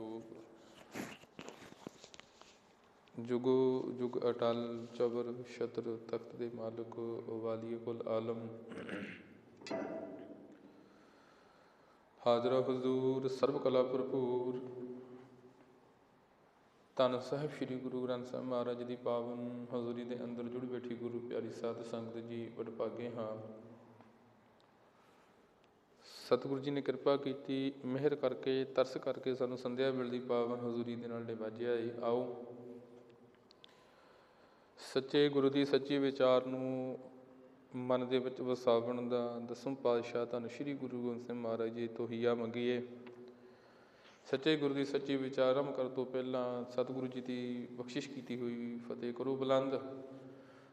ਸਨਮਾਨਯੋਗ ਜੁਗ ਜੁਗ ਅਟਲ ਚਬਰ ਛਤਰ ਤਖਤ ਦੇ ਮਾਲਕ ਵਾਲੀ ਕੁਲ ਆਲਮ। ਹਾਜ਼ਰਾ ਹਜ਼ੂਰ ਸਰਬ ਕਲਾ ਭਰਪੂਰ। ਧੰਨ ਸਾਹਿਬ ਸ੍ਰੀ ਗੁਰੂ ਗ੍ਰੰਥ ਸਾਹਿਬ ਮਹਾਰਾਜ ਦੀ ਪਾਵਨ ਹਜ਼ੂਰੀ ਦੇ ਅੰਦਰ ਜੁੜ ਬੈਠੀ ਗੁਰੂ ਪਿਆਰੀ ਸਾਧ ਸੰਗਤ ਜੀ, ਵਡਭਾਗੇ ਹਾਂ। ਸਤਿਗੁਰੂ ਜੀ ਨੇ ਕਿਰਪਾ ਕੀਤੀ, ਮਿਹਰ ਕਰਕੇ, ਤਰਸ ਕਰਕੇ ਸਾਨੂੰ ਸੰਧਿਆ ਵੇਲੇ ਪਾਵਨ ਹਜ਼ੂਰੀ ਦੇ ਨਾਲ ਨਿਵਾਜਿਆ ਏ। ਆਓ। ਸੱਚੇ ਗੁਰੂ ਦੀ ਸੱਚੀ ਵਿਚਾਰ ਨੂੰ ਮਨ ਦੇ ਵਿੱਚ ਵਸਾਵਣ ਦਾ ਦਸਮ ਪਾਤਸ਼ਾਹ ਤੁਹਾਨੂੰ ਸ੍ਰੀ ਗੁਰੂ ਗੋਬਿੰਦ ਸਿੰਘ ਮਹਾਰਾਜ ਜੀ ਤੋਂ ਹੀਆ ਮੰਗੀਏ। ਸੱਚੇ ਗੁਰੂ ਦੀ ਸੱਚੀ ਵਿਚਾਰ ਆਰੰਭ ਕਰਨ ਤੋਂ ਪਹਿਲਾਂ ਸਤਿਗੁਰੂ ਜੀ ਦੀ ਬਖਸ਼ਿਸ਼ ਕੀਤੀ ਹੋਈ ਫਤਿਹ ਕਰੋ ਬੁਲੰਦ।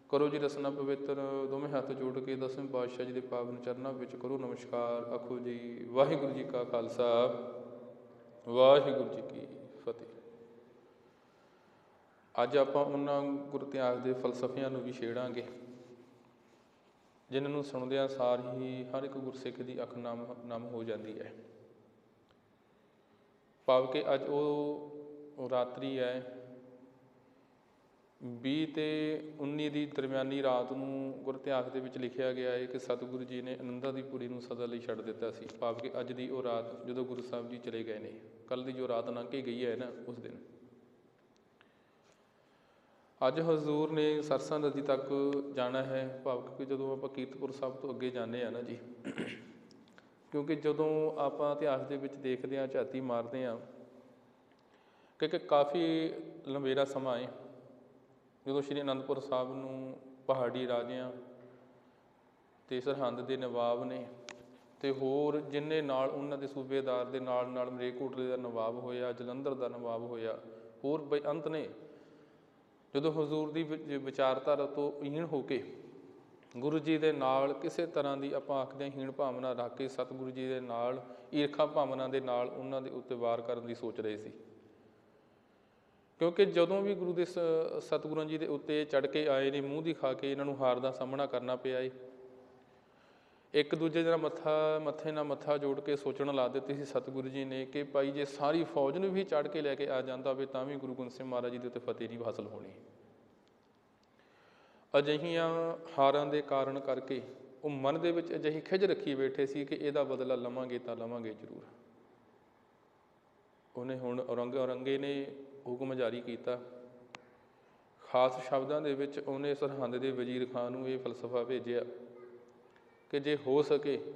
ਕਰੋ ਜੀ ਰਸਨਾ ਪਵਿੱਤਰ, ਦੋਵੇਂ ਹੱਥ ਜੋੜ ਕੇ ਦਸਵੇਂ ਪਾਤਸ਼ਾਹ ਜੀ ਦੇ ਪਾਵਨ ਚਰਨਾਂ ਵਿੱਚ ਕਰੋ ਨਮਸਕਾਰ। ਆਖੋ ਜੀ, ਵਾਹਿਗੁਰੂ ਜੀ ਕਾ ਖਾਲਸਾ, ਵਾਹਿਗੁਰੂ ਜੀ ਕੀ ਫਤਿਹ। ਅੱਜ ਆਪਾਂ ਉਹਨਾਂ ਗੁਰੂ ਤਿਆਗ ਦੇ ਫਲਸਫਿਆਂ ਨੂੰ ਵੀ ਛੇੜਾਂਗੇ, ਜਿਨ੍ਹਾਂ ਨੂੰ ਸੁਣਦਿਆਂ ਸਾਰ ਹੀ ਹਰ ਇੱਕ ਗੁਰਸਿੱਖ ਦੀ ਅੱਖ ਨਮ ਨਮ ਹੋ ਜਾਂਦੀ ਹੈ। ਭਾਵ ਕਿ ਅੱਜ ਉਹ ਰਾਤਰੀ ਹੈ 20 ਤੇ 19 ਦੀ ਦਰਮਿਆਨੀ ਰਾਤ ਨੂੰ ਗੁਰ ਇਤਿਹਾਸ ਦੇ ਵਿੱਚ ਲਿਖਿਆ ਗਿਆ ਹੈ ਕਿ ਸਤਿਗੁਰੂ ਜੀ ਨੇ ਅਨੰਦਾ ਦੀ ਪੁਰੀ ਨੂੰ ਸਦਾ ਲਈ ਛੱਡ ਦਿੱਤਾ ਸੀ, ਭਾਵ ਕਿ ਅੱਜ ਦੀ ਉਹ ਰਾਤ ਜਦੋਂ ਗੁਰੂ ਸਾਹਿਬ ਜੀ ਚਲੇ ਗਏ ਨੇ। ਕੱਲ ਦੀ ਜੋ ਰਾਤ ਲੰਘ ਕੇ ਗਈ ਹੈ ਨਾ, ਉਸ ਦਿਨ। ਅੱਜ ਹਜ਼ੂਰ ਨੇ ਸਰਸਾ ਨਦੀ ਤੱਕ ਜਾਣਾ ਹੈ, ਭਾਵ ਕਿ ਜਦੋਂ ਆਪਾਂ ਕੀਰਤਪੁਰ ਸਾਹਿਬ ਤੋਂ ਅੱਗੇ ਜਾਂਦੇ ਆ ਨਾ ਜੀ, ਕਿਉਂਕਿ ਜਦੋਂ ਆਪਾਂ ਇਤਿਹਾਸ ਦੇ ਵਿੱਚ ਦੇਖਦੇ ਹਾਂ, ਝਾਤੀ ਮਾਰਦੇ ਹਾਂ ਕਿ ਕਾਫੀ ਲੰਬੇਰਾ ਸਮਾਂ ਹੈ। ਜਦੋਂ ਸ਼੍ਰੀ ਅਨੰਦਪੁਰ ਸਾਹਿਬ ਨੂੰ ਪਹਾੜੀ ਰਾਜਿਆਂ ਤੇ ਸਰਹੰਦ ਦੇ ਨਵਾਬ ਨੇ ਤੇ ਹੋਰ ਜਿੰਨੇ ਨਾਲ ਉਹਨਾਂ ਦੇ ਸੂਬੇਦਾਰ ਦੇ ਨਾਲ ਨਾਲ ਮਰੇਕੋਟਲੇ ਦਾ ਨਵਾਬ ਹੋਇਆ, ਜਲੰਧਰ ਦਾ ਨਵਾਬ ਹੋਇਆ, ਹੋਰ ਬੇਅੰਤ ਨੇ ਜਦੋਂ ਹਜ਼ੂਰ ਦੀ ਵਿ- ਵਿਚਾਰਧਾਰਾ ਤੋਂ ਹੀਣ ਹੋ ਕੇ ਗੁਰੂ ਜੀ ਦੇ ਨਾਲ ਕਿਸੇ ਤਰ੍ਹਾਂ ਦੀ ਆਪਾਂ ਆਖਦੇ ਹਾਂ ਹੀਣ ਭਾਵਨਾ ਰੱਖ ਕੇ ਸਤਿਗੁਰੂ ਜੀ ਦੇ ਨਾਲ, ਈਰਖਾ ਭਾਵਨਾ ਦੇ ਨਾਲ ਉਹਨਾਂ ਦੇ ਉੱਤੇ ਵਾਰ ਕਰਨ ਦੀ ਸੋਚ ਰਹੇ ਸੀ। ਕਿਉਂਕਿ ਜਦੋਂ ਵੀ ਗੁਰੂ ਦੇ ਸਤਿਗੁਰਾਂ ਜੀ ਦੇ ਉੱਤੇ ਚੜ ਕੇ ਆਏ ਨੇ, ਮੂੰਹ ਦੀ ਖਾ ਕੇ ਇਹਨਾਂ ਨੂੰ ਹਾਰ ਦਾ ਸਾਹਮਣਾ ਕਰਨਾ ਪਿਆ ਏ। ਇੱਕ ਦੂਜੇ ਦੇ ਨਾਲ ਮੱਥਾ, ਮੱਥੇ ਨਾਲ ਮੱਥਾ ਜੋੜ ਕੇ ਸੋਚਣ ਲਾ ਦਿੱਤੀ ਸੀ ਸਤਿਗੁਰੂ ਜੀ ਨੇ ਕਿ ਭਾਈ ਜੇ ਸਾਰੀ ਫੌਜ ਨੂੰ ਵੀ ਚੜ ਕੇ ਲੈ ਕੇ ਆ ਜਾਂਦਾ ਹੋਵੇ ਤਾਂ ਵੀ ਗੁਰੂ ਗੋਬਿੰਦ ਸਿੰਘ ਮਹਾਰਾਜ ਜੀ ਦੇ ਉੱਤੇ ਫਤਿਹ ਨਹੀਂ ਹਾਸਲ ਹੋਣੀ ਅਜਿਹੀਆਂ ਹਾਰਾਂ ਦੇ ਕਾਰਨ ਕਰਕੇ ਉਹ ਮਨ ਦੇ ਵਿੱਚ ਅਜਿਹੀ ਖਿਜ ਰੱਖੀ ਬੈਠੇ ਸੀ ਕਿ ਇਹਦਾ ਬਦਲਾ ਲਵਾਂਗੇ ਤਾਂ ਲਵਾਂਗੇ ਜ਼ਰੂਰ। ਉਹਨੇ ਹੁਣ ਔਰੰਗ ਔਰੰਗੇ ਨੇ ਹੁਕਮ ਜਾਰੀ ਕੀਤਾ। ਖਾਸ ਸ਼ਬਦਾਂ ਦੇ ਵਿੱਚ ਉਹਨੇ ਸਰਹੰਦ ਦੇ ਵਜ਼ੀਰ ਖਾਨ ਨੂੰ ਇਹ ਫਲਸਫਾ ਭੇਜਿਆ ਕਿ ਜੇ ਹੋ ਸਕੇ,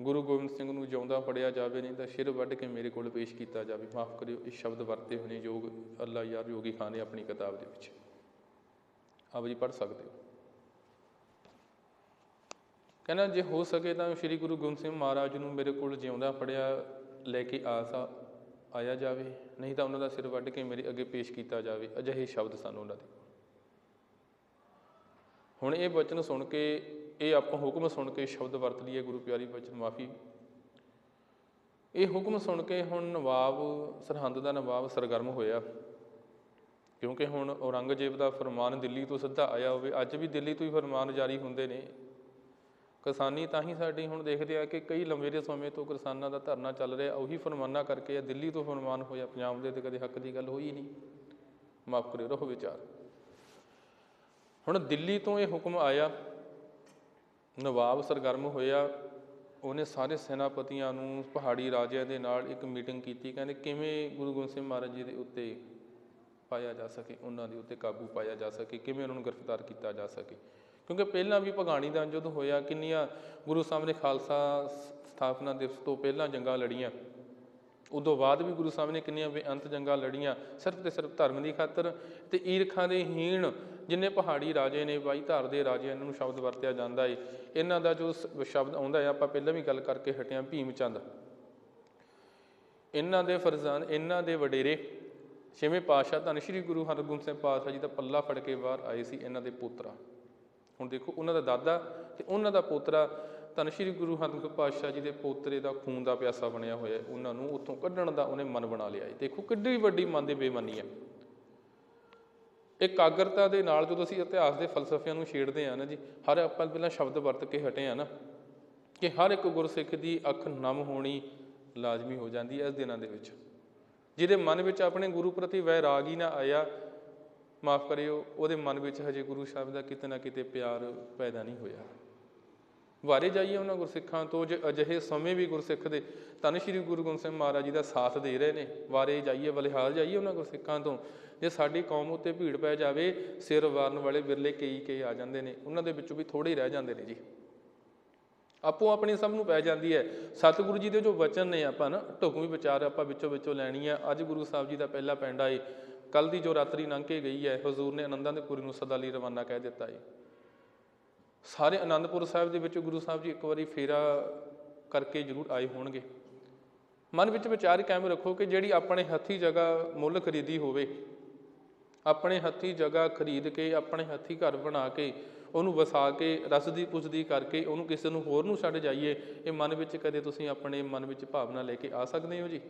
ਗੁਰੂ ਗੋਬਿੰਦ ਸਿੰਘ ਨੂੰ ਜਿਉਂਦਾ ਫੜਿਆ ਜਾਵੇ, ਨਹੀਂ ਤਾਂ ਸਿਰ ਵੱਢ ਕੇ ਮੇਰੇ ਕੋਲ ਪੇਸ਼ ਕੀਤਾ ਜਾਵੇ। ਮਾਫ ਕਰਿਓ ਇਹ ਸ਼ਬਦ ਵਰਤੇ ਹੋਏ ਯੋਗ, ਅੱਲਾ ਯਾਰ ਯੋਗੀ ਖਾਨ ਨੇ ਆਪਣੀ ਕਿਤਾਬ ਦੇ ਵਿੱਚ। ਆਪ ਜੀ, ਪੜ੍ਹ ਸਕਦੇ ਹੋ। ਕਹਿੰਦਾ, ਜੇ ਹੋ ਸਕੇ ਤਾਂ ਸ੍ਰੀ ਗੁਰੂ ਗੋਬਿੰਦ ਸਿੰਘ ਮਹਾਰਾਜ ਨੂੰ ਮੇਰੇ ਕੋਲ ਜਿਉਂਦਾ ਫੜਿਆ ਲੈ ਕੇ ਆਸਾ ਆਇਆ ਜਾਵੇ, ਨਹੀਂ ਤਾਂ ਉਹਨਾਂ ਦਾ ਸਿਰ ਵੱਢ ਕੇ ਮੇਰੇ ਅੱਗੇ ਪੇਸ਼ ਕੀਤਾ ਜਾਵੇ, ਅਜਿਹੇ ਸ਼ਬਦ ਸਨ ਉਹਨਾਂ ਦੇ। ਹੁਣ ਇਹ ਬਚਨ ਸੁਣ ਕੇ, ਇਹ ਆਪਾਂ ਹੁਕਮ ਸੁਣ ਕੇ ਸ਼ਬਦ ਵਰਤ ਲਈਏ, ਗੁਰੂ ਪਿਆਰੀ ਬਚਨ, ਮਾਫੀ। ਇਹ ਹੁਕਮ ਸੁਣ ਕੇ ਹੁਣ ਨਵਾਬ ਸਰਹੰਦ ਦਾ ਨਵਾਬ ਸਰਗਰਮ ਹੋਇਆ। ਕਿਉਂਕਿ ਹੁਣ ਔਰੰਗਜ਼ੇਬ ਦਾ ਫਰਮਾਨ ਦਿੱਲੀ ਤੋਂ ਸਿੱਧਾ ਆਇਆ ਹੋਵੇ, ਅੱਜ ਵੀ ਦਿੱਲੀ ਤੋਂ ਹੀ ਫਰਮਾਨ ਜਾਰੀ ਹੁੰਦੇ ਨੇ। ਕਿਸਾਨੀ ਤਾਂ ਹੀ ਸਾਡੀ ਹੁਣ ਦੇਖਦੇ ਆ ਕਿ ਕਈ ਲੰਬੇ ਦੇ ਸਮੇਂ ਤੋਂ ਕਿਸਾਨਾਂ ਦਾ ਧਰਨਾ ਚੱਲ ਰਿਹਾ, ਉਹੀ ਫਰਮਾਨਾ ਕਰਕੇ ਆ ਦਿੱਲੀ ਤੋਂ ਫਰਮਾਨ ਹੋਇਆ, ਪੰਜਾਬ ਦੇ ਤੇ ਕਦੇ ਹੱਕ ਦੀ ਗੱਲ ਹੋਈ ਨਹੀਂ। ਮਾਫ ਕਰਿਓ, ਰਹੋ ਵਿਚਾਰ। ਹੁਣ ਦਿੱਲੀ ਤੋਂ ਇਹ ਹੁਕਮ ਆਇਆ, ਨਵਾਬ ਸਰਗਰਮ ਹੋਇਆ, ਉਹਨੇ ਸਾਰੇ ਸੈਨਾਪਤੀਆਂ ਨੂੰ ਪਹਾੜੀ ਰਾਜਿਆਂ ਦੇ ਨਾਲ ਇੱਕ ਮੀਟਿੰਗ ਕੀਤੀ, ਕਹਿੰਦੇ ਕਿਵੇਂ ਗੁਰੂ ਗੋਬਿੰਦ ਸਿੰਘ ਮਹਾਰਾਜ ਜੀ ਦੇ ਉੱਤੇ ਪਾਇਆ ਜਾ ਸਕੇ, ਉਹਨਾਂ ਦੇ ਉੱਤੇ ਕਾਬੂ ਪਾਇਆ ਜਾ ਸਕੇ, ਕਿਵੇਂ ਉਹਨਾਂ ਨੂੰ ਗ੍ਰਿਫਤਾਰ ਕੀਤਾ ਜਾ ਸਕੇ। ਕਿਉਂਕਿ ਪਹਿਲਾਂ ਵੀ ਭਗਾਣੀ ਦਾ ਜਦੋਂ ਹੋਇਆ, ਕਿੰਨੀਆਂ ਗੁਰੂ ਸਾਹਿਬ ਨੇ ਖਾਲਸਾ ਸਥਾਪਨਾ ਦਿਵਸ ਤੋਂ ਪਹਿਲਾਂ ਜੰਗਾਂ ਲੜੀਆਂ। ਉਦੋਂ ਬਾਅਦ ਵੀ ਗੁਰੂ ਸਾਹਿਬ ਨੇ ਕਿੰਨੀਆਂ ਬੇਅੰਤ ਜੰਗਾਂ ਲੜੀਆਂ, ਸਿਰਫ ਤੇ ਸਿਰਫ ਧਰਮ ਦੀ ਖਾਤਰ ਤੇ ਈਰਖਾਂ ਦੇ ਹੀਣ ਜਿੰਨੇ ਪਹਾੜੀ ਰਾਜੇ ਨੇ, ਬਾਈ ਧਾਰ ਦੇ ਰਾਜੇ, ਇਹਨਾਂ ਨੂੰ ਸ਼ਬਦ ਵਰਤਿਆ ਜਾਂਦਾ ਏ। ਇਹਨਾਂ ਦਾ ਜੋ ਸ- ਸ਼ਬਦ ਆਉਂਦਾ ਹੈ ਆਪਾਂ ਪਹਿਲਾਂ ਵੀ ਗੱਲ ਕਰਕੇ ਹਟਿਆ, ਭੀਮ ਚੰਦ। ਇਹਨਾਂ ਦੇ ਫਰਜ਼ਾਨ, ਇਹਨਾਂ ਦੇ ਵਡੇਰੇ, ਛੇਵੇਂ ਪਾਤਸ਼ਾਹ ਧੰਨ ਸ਼੍ਰੀ ਗੁਰੂ ਹਰਗੋਬਿੰਦ ਸਿੰਘ ਪਾਤਸ਼ਾਹ ਜੀ ਦਾ ਪੱਲਾ ਫੜ ਕੇ ਬਾਹਰ ਆਏ ਸੀ, ਇਹਨਾਂ ਦੇ ਪੋਤਰਾ। ਹੁਣ ਦੇਖੋ ਉਹਨਾਂ ਦਾ ਦਾਦਾ ਤੇ ਉਹਨਾਂ ਦਾ ਪੋਤਰਾ, ਧੰਨ ਸ਼੍ਰੀ ਗੁਰੂ ਹਰਗੋਬਿੰਦ ਪਾਤਸ਼ਾਹ ਜੀ ਦੇ ਪੋਤਰੇ ਦਾ ਖੂਨ ਦਾ ਪਿਆਸਾ ਬਣਿਆ ਹੋਇਆ ਉਹਨਾਂ ਨੂੰ ਉੱਥੋਂ ਕੱਢਣ ਦਾ ਉਹਨੇ ਮਨ ਬਣਾ ਲਿਆ ਦੇਖੋ ਕਿੱਡੀ ਵੱਡੀ ਮਨ ਦੀ ਬੇਮਾਨੀ ਹੈ। ਇਕਾਗਰਤਾ ਦੇ ਨਾਲ ਜਦੋਂ ਅਸੀਂ ਇਤਿਹਾਸ ਦੇ ਫਲਸਫਿਆਂ ਨੂੰ ਛੇੜਦੇ ਆ ਨਾ ਜੀ, ਹਰ ਆਪਾਂ ਪਹਿਲਾਂ ਸ਼ਬਦ ਵਰਤ ਕੇ ਹਟੇ ਆ ਨਾ, ਕਿ ਹਰ ਇੱਕ ਗੁਰਸਿੱਖ ਦੀ ਅੱਖ ਨਮ ਹੋਣੀ ਲਾਜ਼ਮੀ ਹੋ ਜਾਂਦੀ ਹੈ ਇਸ ਦਿਨਾਂ ਦੇ ਵਿੱਚ। ਜਿਹਦੇ ਮਨ ਵਿੱਚ ਆਪਣੇ ਗੁਰੂ ਪ੍ਰਤੀ ਵੈਰਾਗ ਹੀ ਨਾ ਆਇਆ ਮਾਫ ਕਰਿਓ, ਉਹਦੇ ਮਨ ਵਿੱਚ ਹਜੇ ਗੁਰੂ ਸਾਹਿਬ ਦਾ ਕਿਤੇ ਨਾ ਕਿਤੇ ਪਿਆਰ ਪੈਦਾ ਨਹੀਂ ਹੋਇਆ। ਵਾਰੇ ਜਾਈਏ ਉਹਨਾਂ ਗੁਰਸਿੱਖਾਂ ਤੋਂ, ਜੇ ਅਜਿਹੇ ਸਮੇਂ ਵੀ ਗੁਰਸਿੱਖ ਦੇ, ਧੰਨ ਸ਼੍ਰੀ ਗੁਰੂ ਗੋਬਿੰਦ ਸਿੰਘ ਮਹਾਰਾਜ ਜੀ ਦਾ ਸਾਥ ਦੇ ਰਹੇ ਨੇ। ਵਾਰੇ ਜਾਈਏ ਬਲਿਹਾਲ ਜਾਈਏ ਉਹਨਾਂ ਗੁਰਸਿੱਖਾਂ ਤੋਂ, ਜੇ ਸਾਡੀ ਕੌਮ ਉੱਤੇ ਭੀੜ ਪੈ ਜਾਵੇ, ਸਿਰ ਵਾਰਨ ਵਾਲੇ ਵਿਰਲੇ ਕਈ ਕਈ ਆ ਜਾਂਦੇ ਨੇ, ਉਹਨਾਂ ਦੇ ਵਿੱਚੋਂ ਵੀ ਥੋੜੇ ਰਹਿ ਜਾਂਦੇ ਨੇ ਜੀ। ਆਪੋ ਆਪਣੀ ਸਭ ਨੂੰ ਪੈ ਜਾਂਦੀ ਹੈ। ਸਤਿਗੁਰੂ ਜੀ ਦੇ ਜੋ ਵਚਨ ਨੇ ਆਪਾਂ ਨਾ, ਢੁਕਵੀਂ ਵਿਚਾਰ ਆਪਾਂ ਵਿੱਚੋਂ ਵਿੱਚੋਂ ਲੈਣੀ ਹੈ ਅੱਜ ਗੁਰੂ ਸਾਹਿਬ ਜੀ ਦਾ ਪਹਿਲਾ ਪੈਂਡਾ ਏ ਕੱਲ ਦੀ ਜੋ ਰਾਤਰੀ ਲੰਘ ਕੇ ਗਈ ਹੈ, ਹਜ਼ੂਰ ਨੇ ਆਨੰਦਾਂ ਦੇ ਪੁਰੀ ਨੂੰ ਸਦਾ ਲਈ ਰਵਾਨਾ ਕਹਿ ਦਿੱਤਾ ਹੈ ਸਾਰੇ ਆਨੰਦਪੁਰ ਸਾਹਿਬ ਦੇ ਵਿੱਚ ਗੁਰੂ ਸਾਹਿਬ ਜੀ ਇੱਕ ਵਾਰੀ ਫੇਰਾ ਕਰਕੇ ਜ਼ਰੂਰ ਆਏ ਹੋਣਗੇ। ਮਨ ਵਿੱਚ ਵਿਚਾਰ ਕਾਇਮ ਰੱਖੋ ਕਿ ਜਿਹੜੀ ਆਪਣੇ ਹੱਥੀ ਜਗ੍ਹਾ ਮੁੱਲ ਖਰੀਦੀ ਹੋਵੇ, ਆਪਣੇ ਹੱਥੀ ਜਗ੍ਹਾ ਖਰੀਦ ਕੇ, ਆਪਣੇ ਹੱਥੀ ਘਰ ਬਣਾ ਕੇ, ਉਹਨੂੰ ਵਸਾ ਕੇ, ਰਸਦੀ ਪੁੱਛਦੀ ਕਰਕੇ, ਉਹਨੂੰ ਕਿਸੇ ਨੂੰ ਹੋਰ ਨੂੰ ਛੱਡ ਜਾਈਏ, ਇਹ ਮਨ ਵਿੱਚ ਕਦੇ ਤੁਸੀਂ ਆਪਣੇ ਮਨ ਵਿੱਚ ਭਾਵਨਾ ਲੈ ਕੇ ਆ ਸਕਦੇ ਹੋ ਜੀ?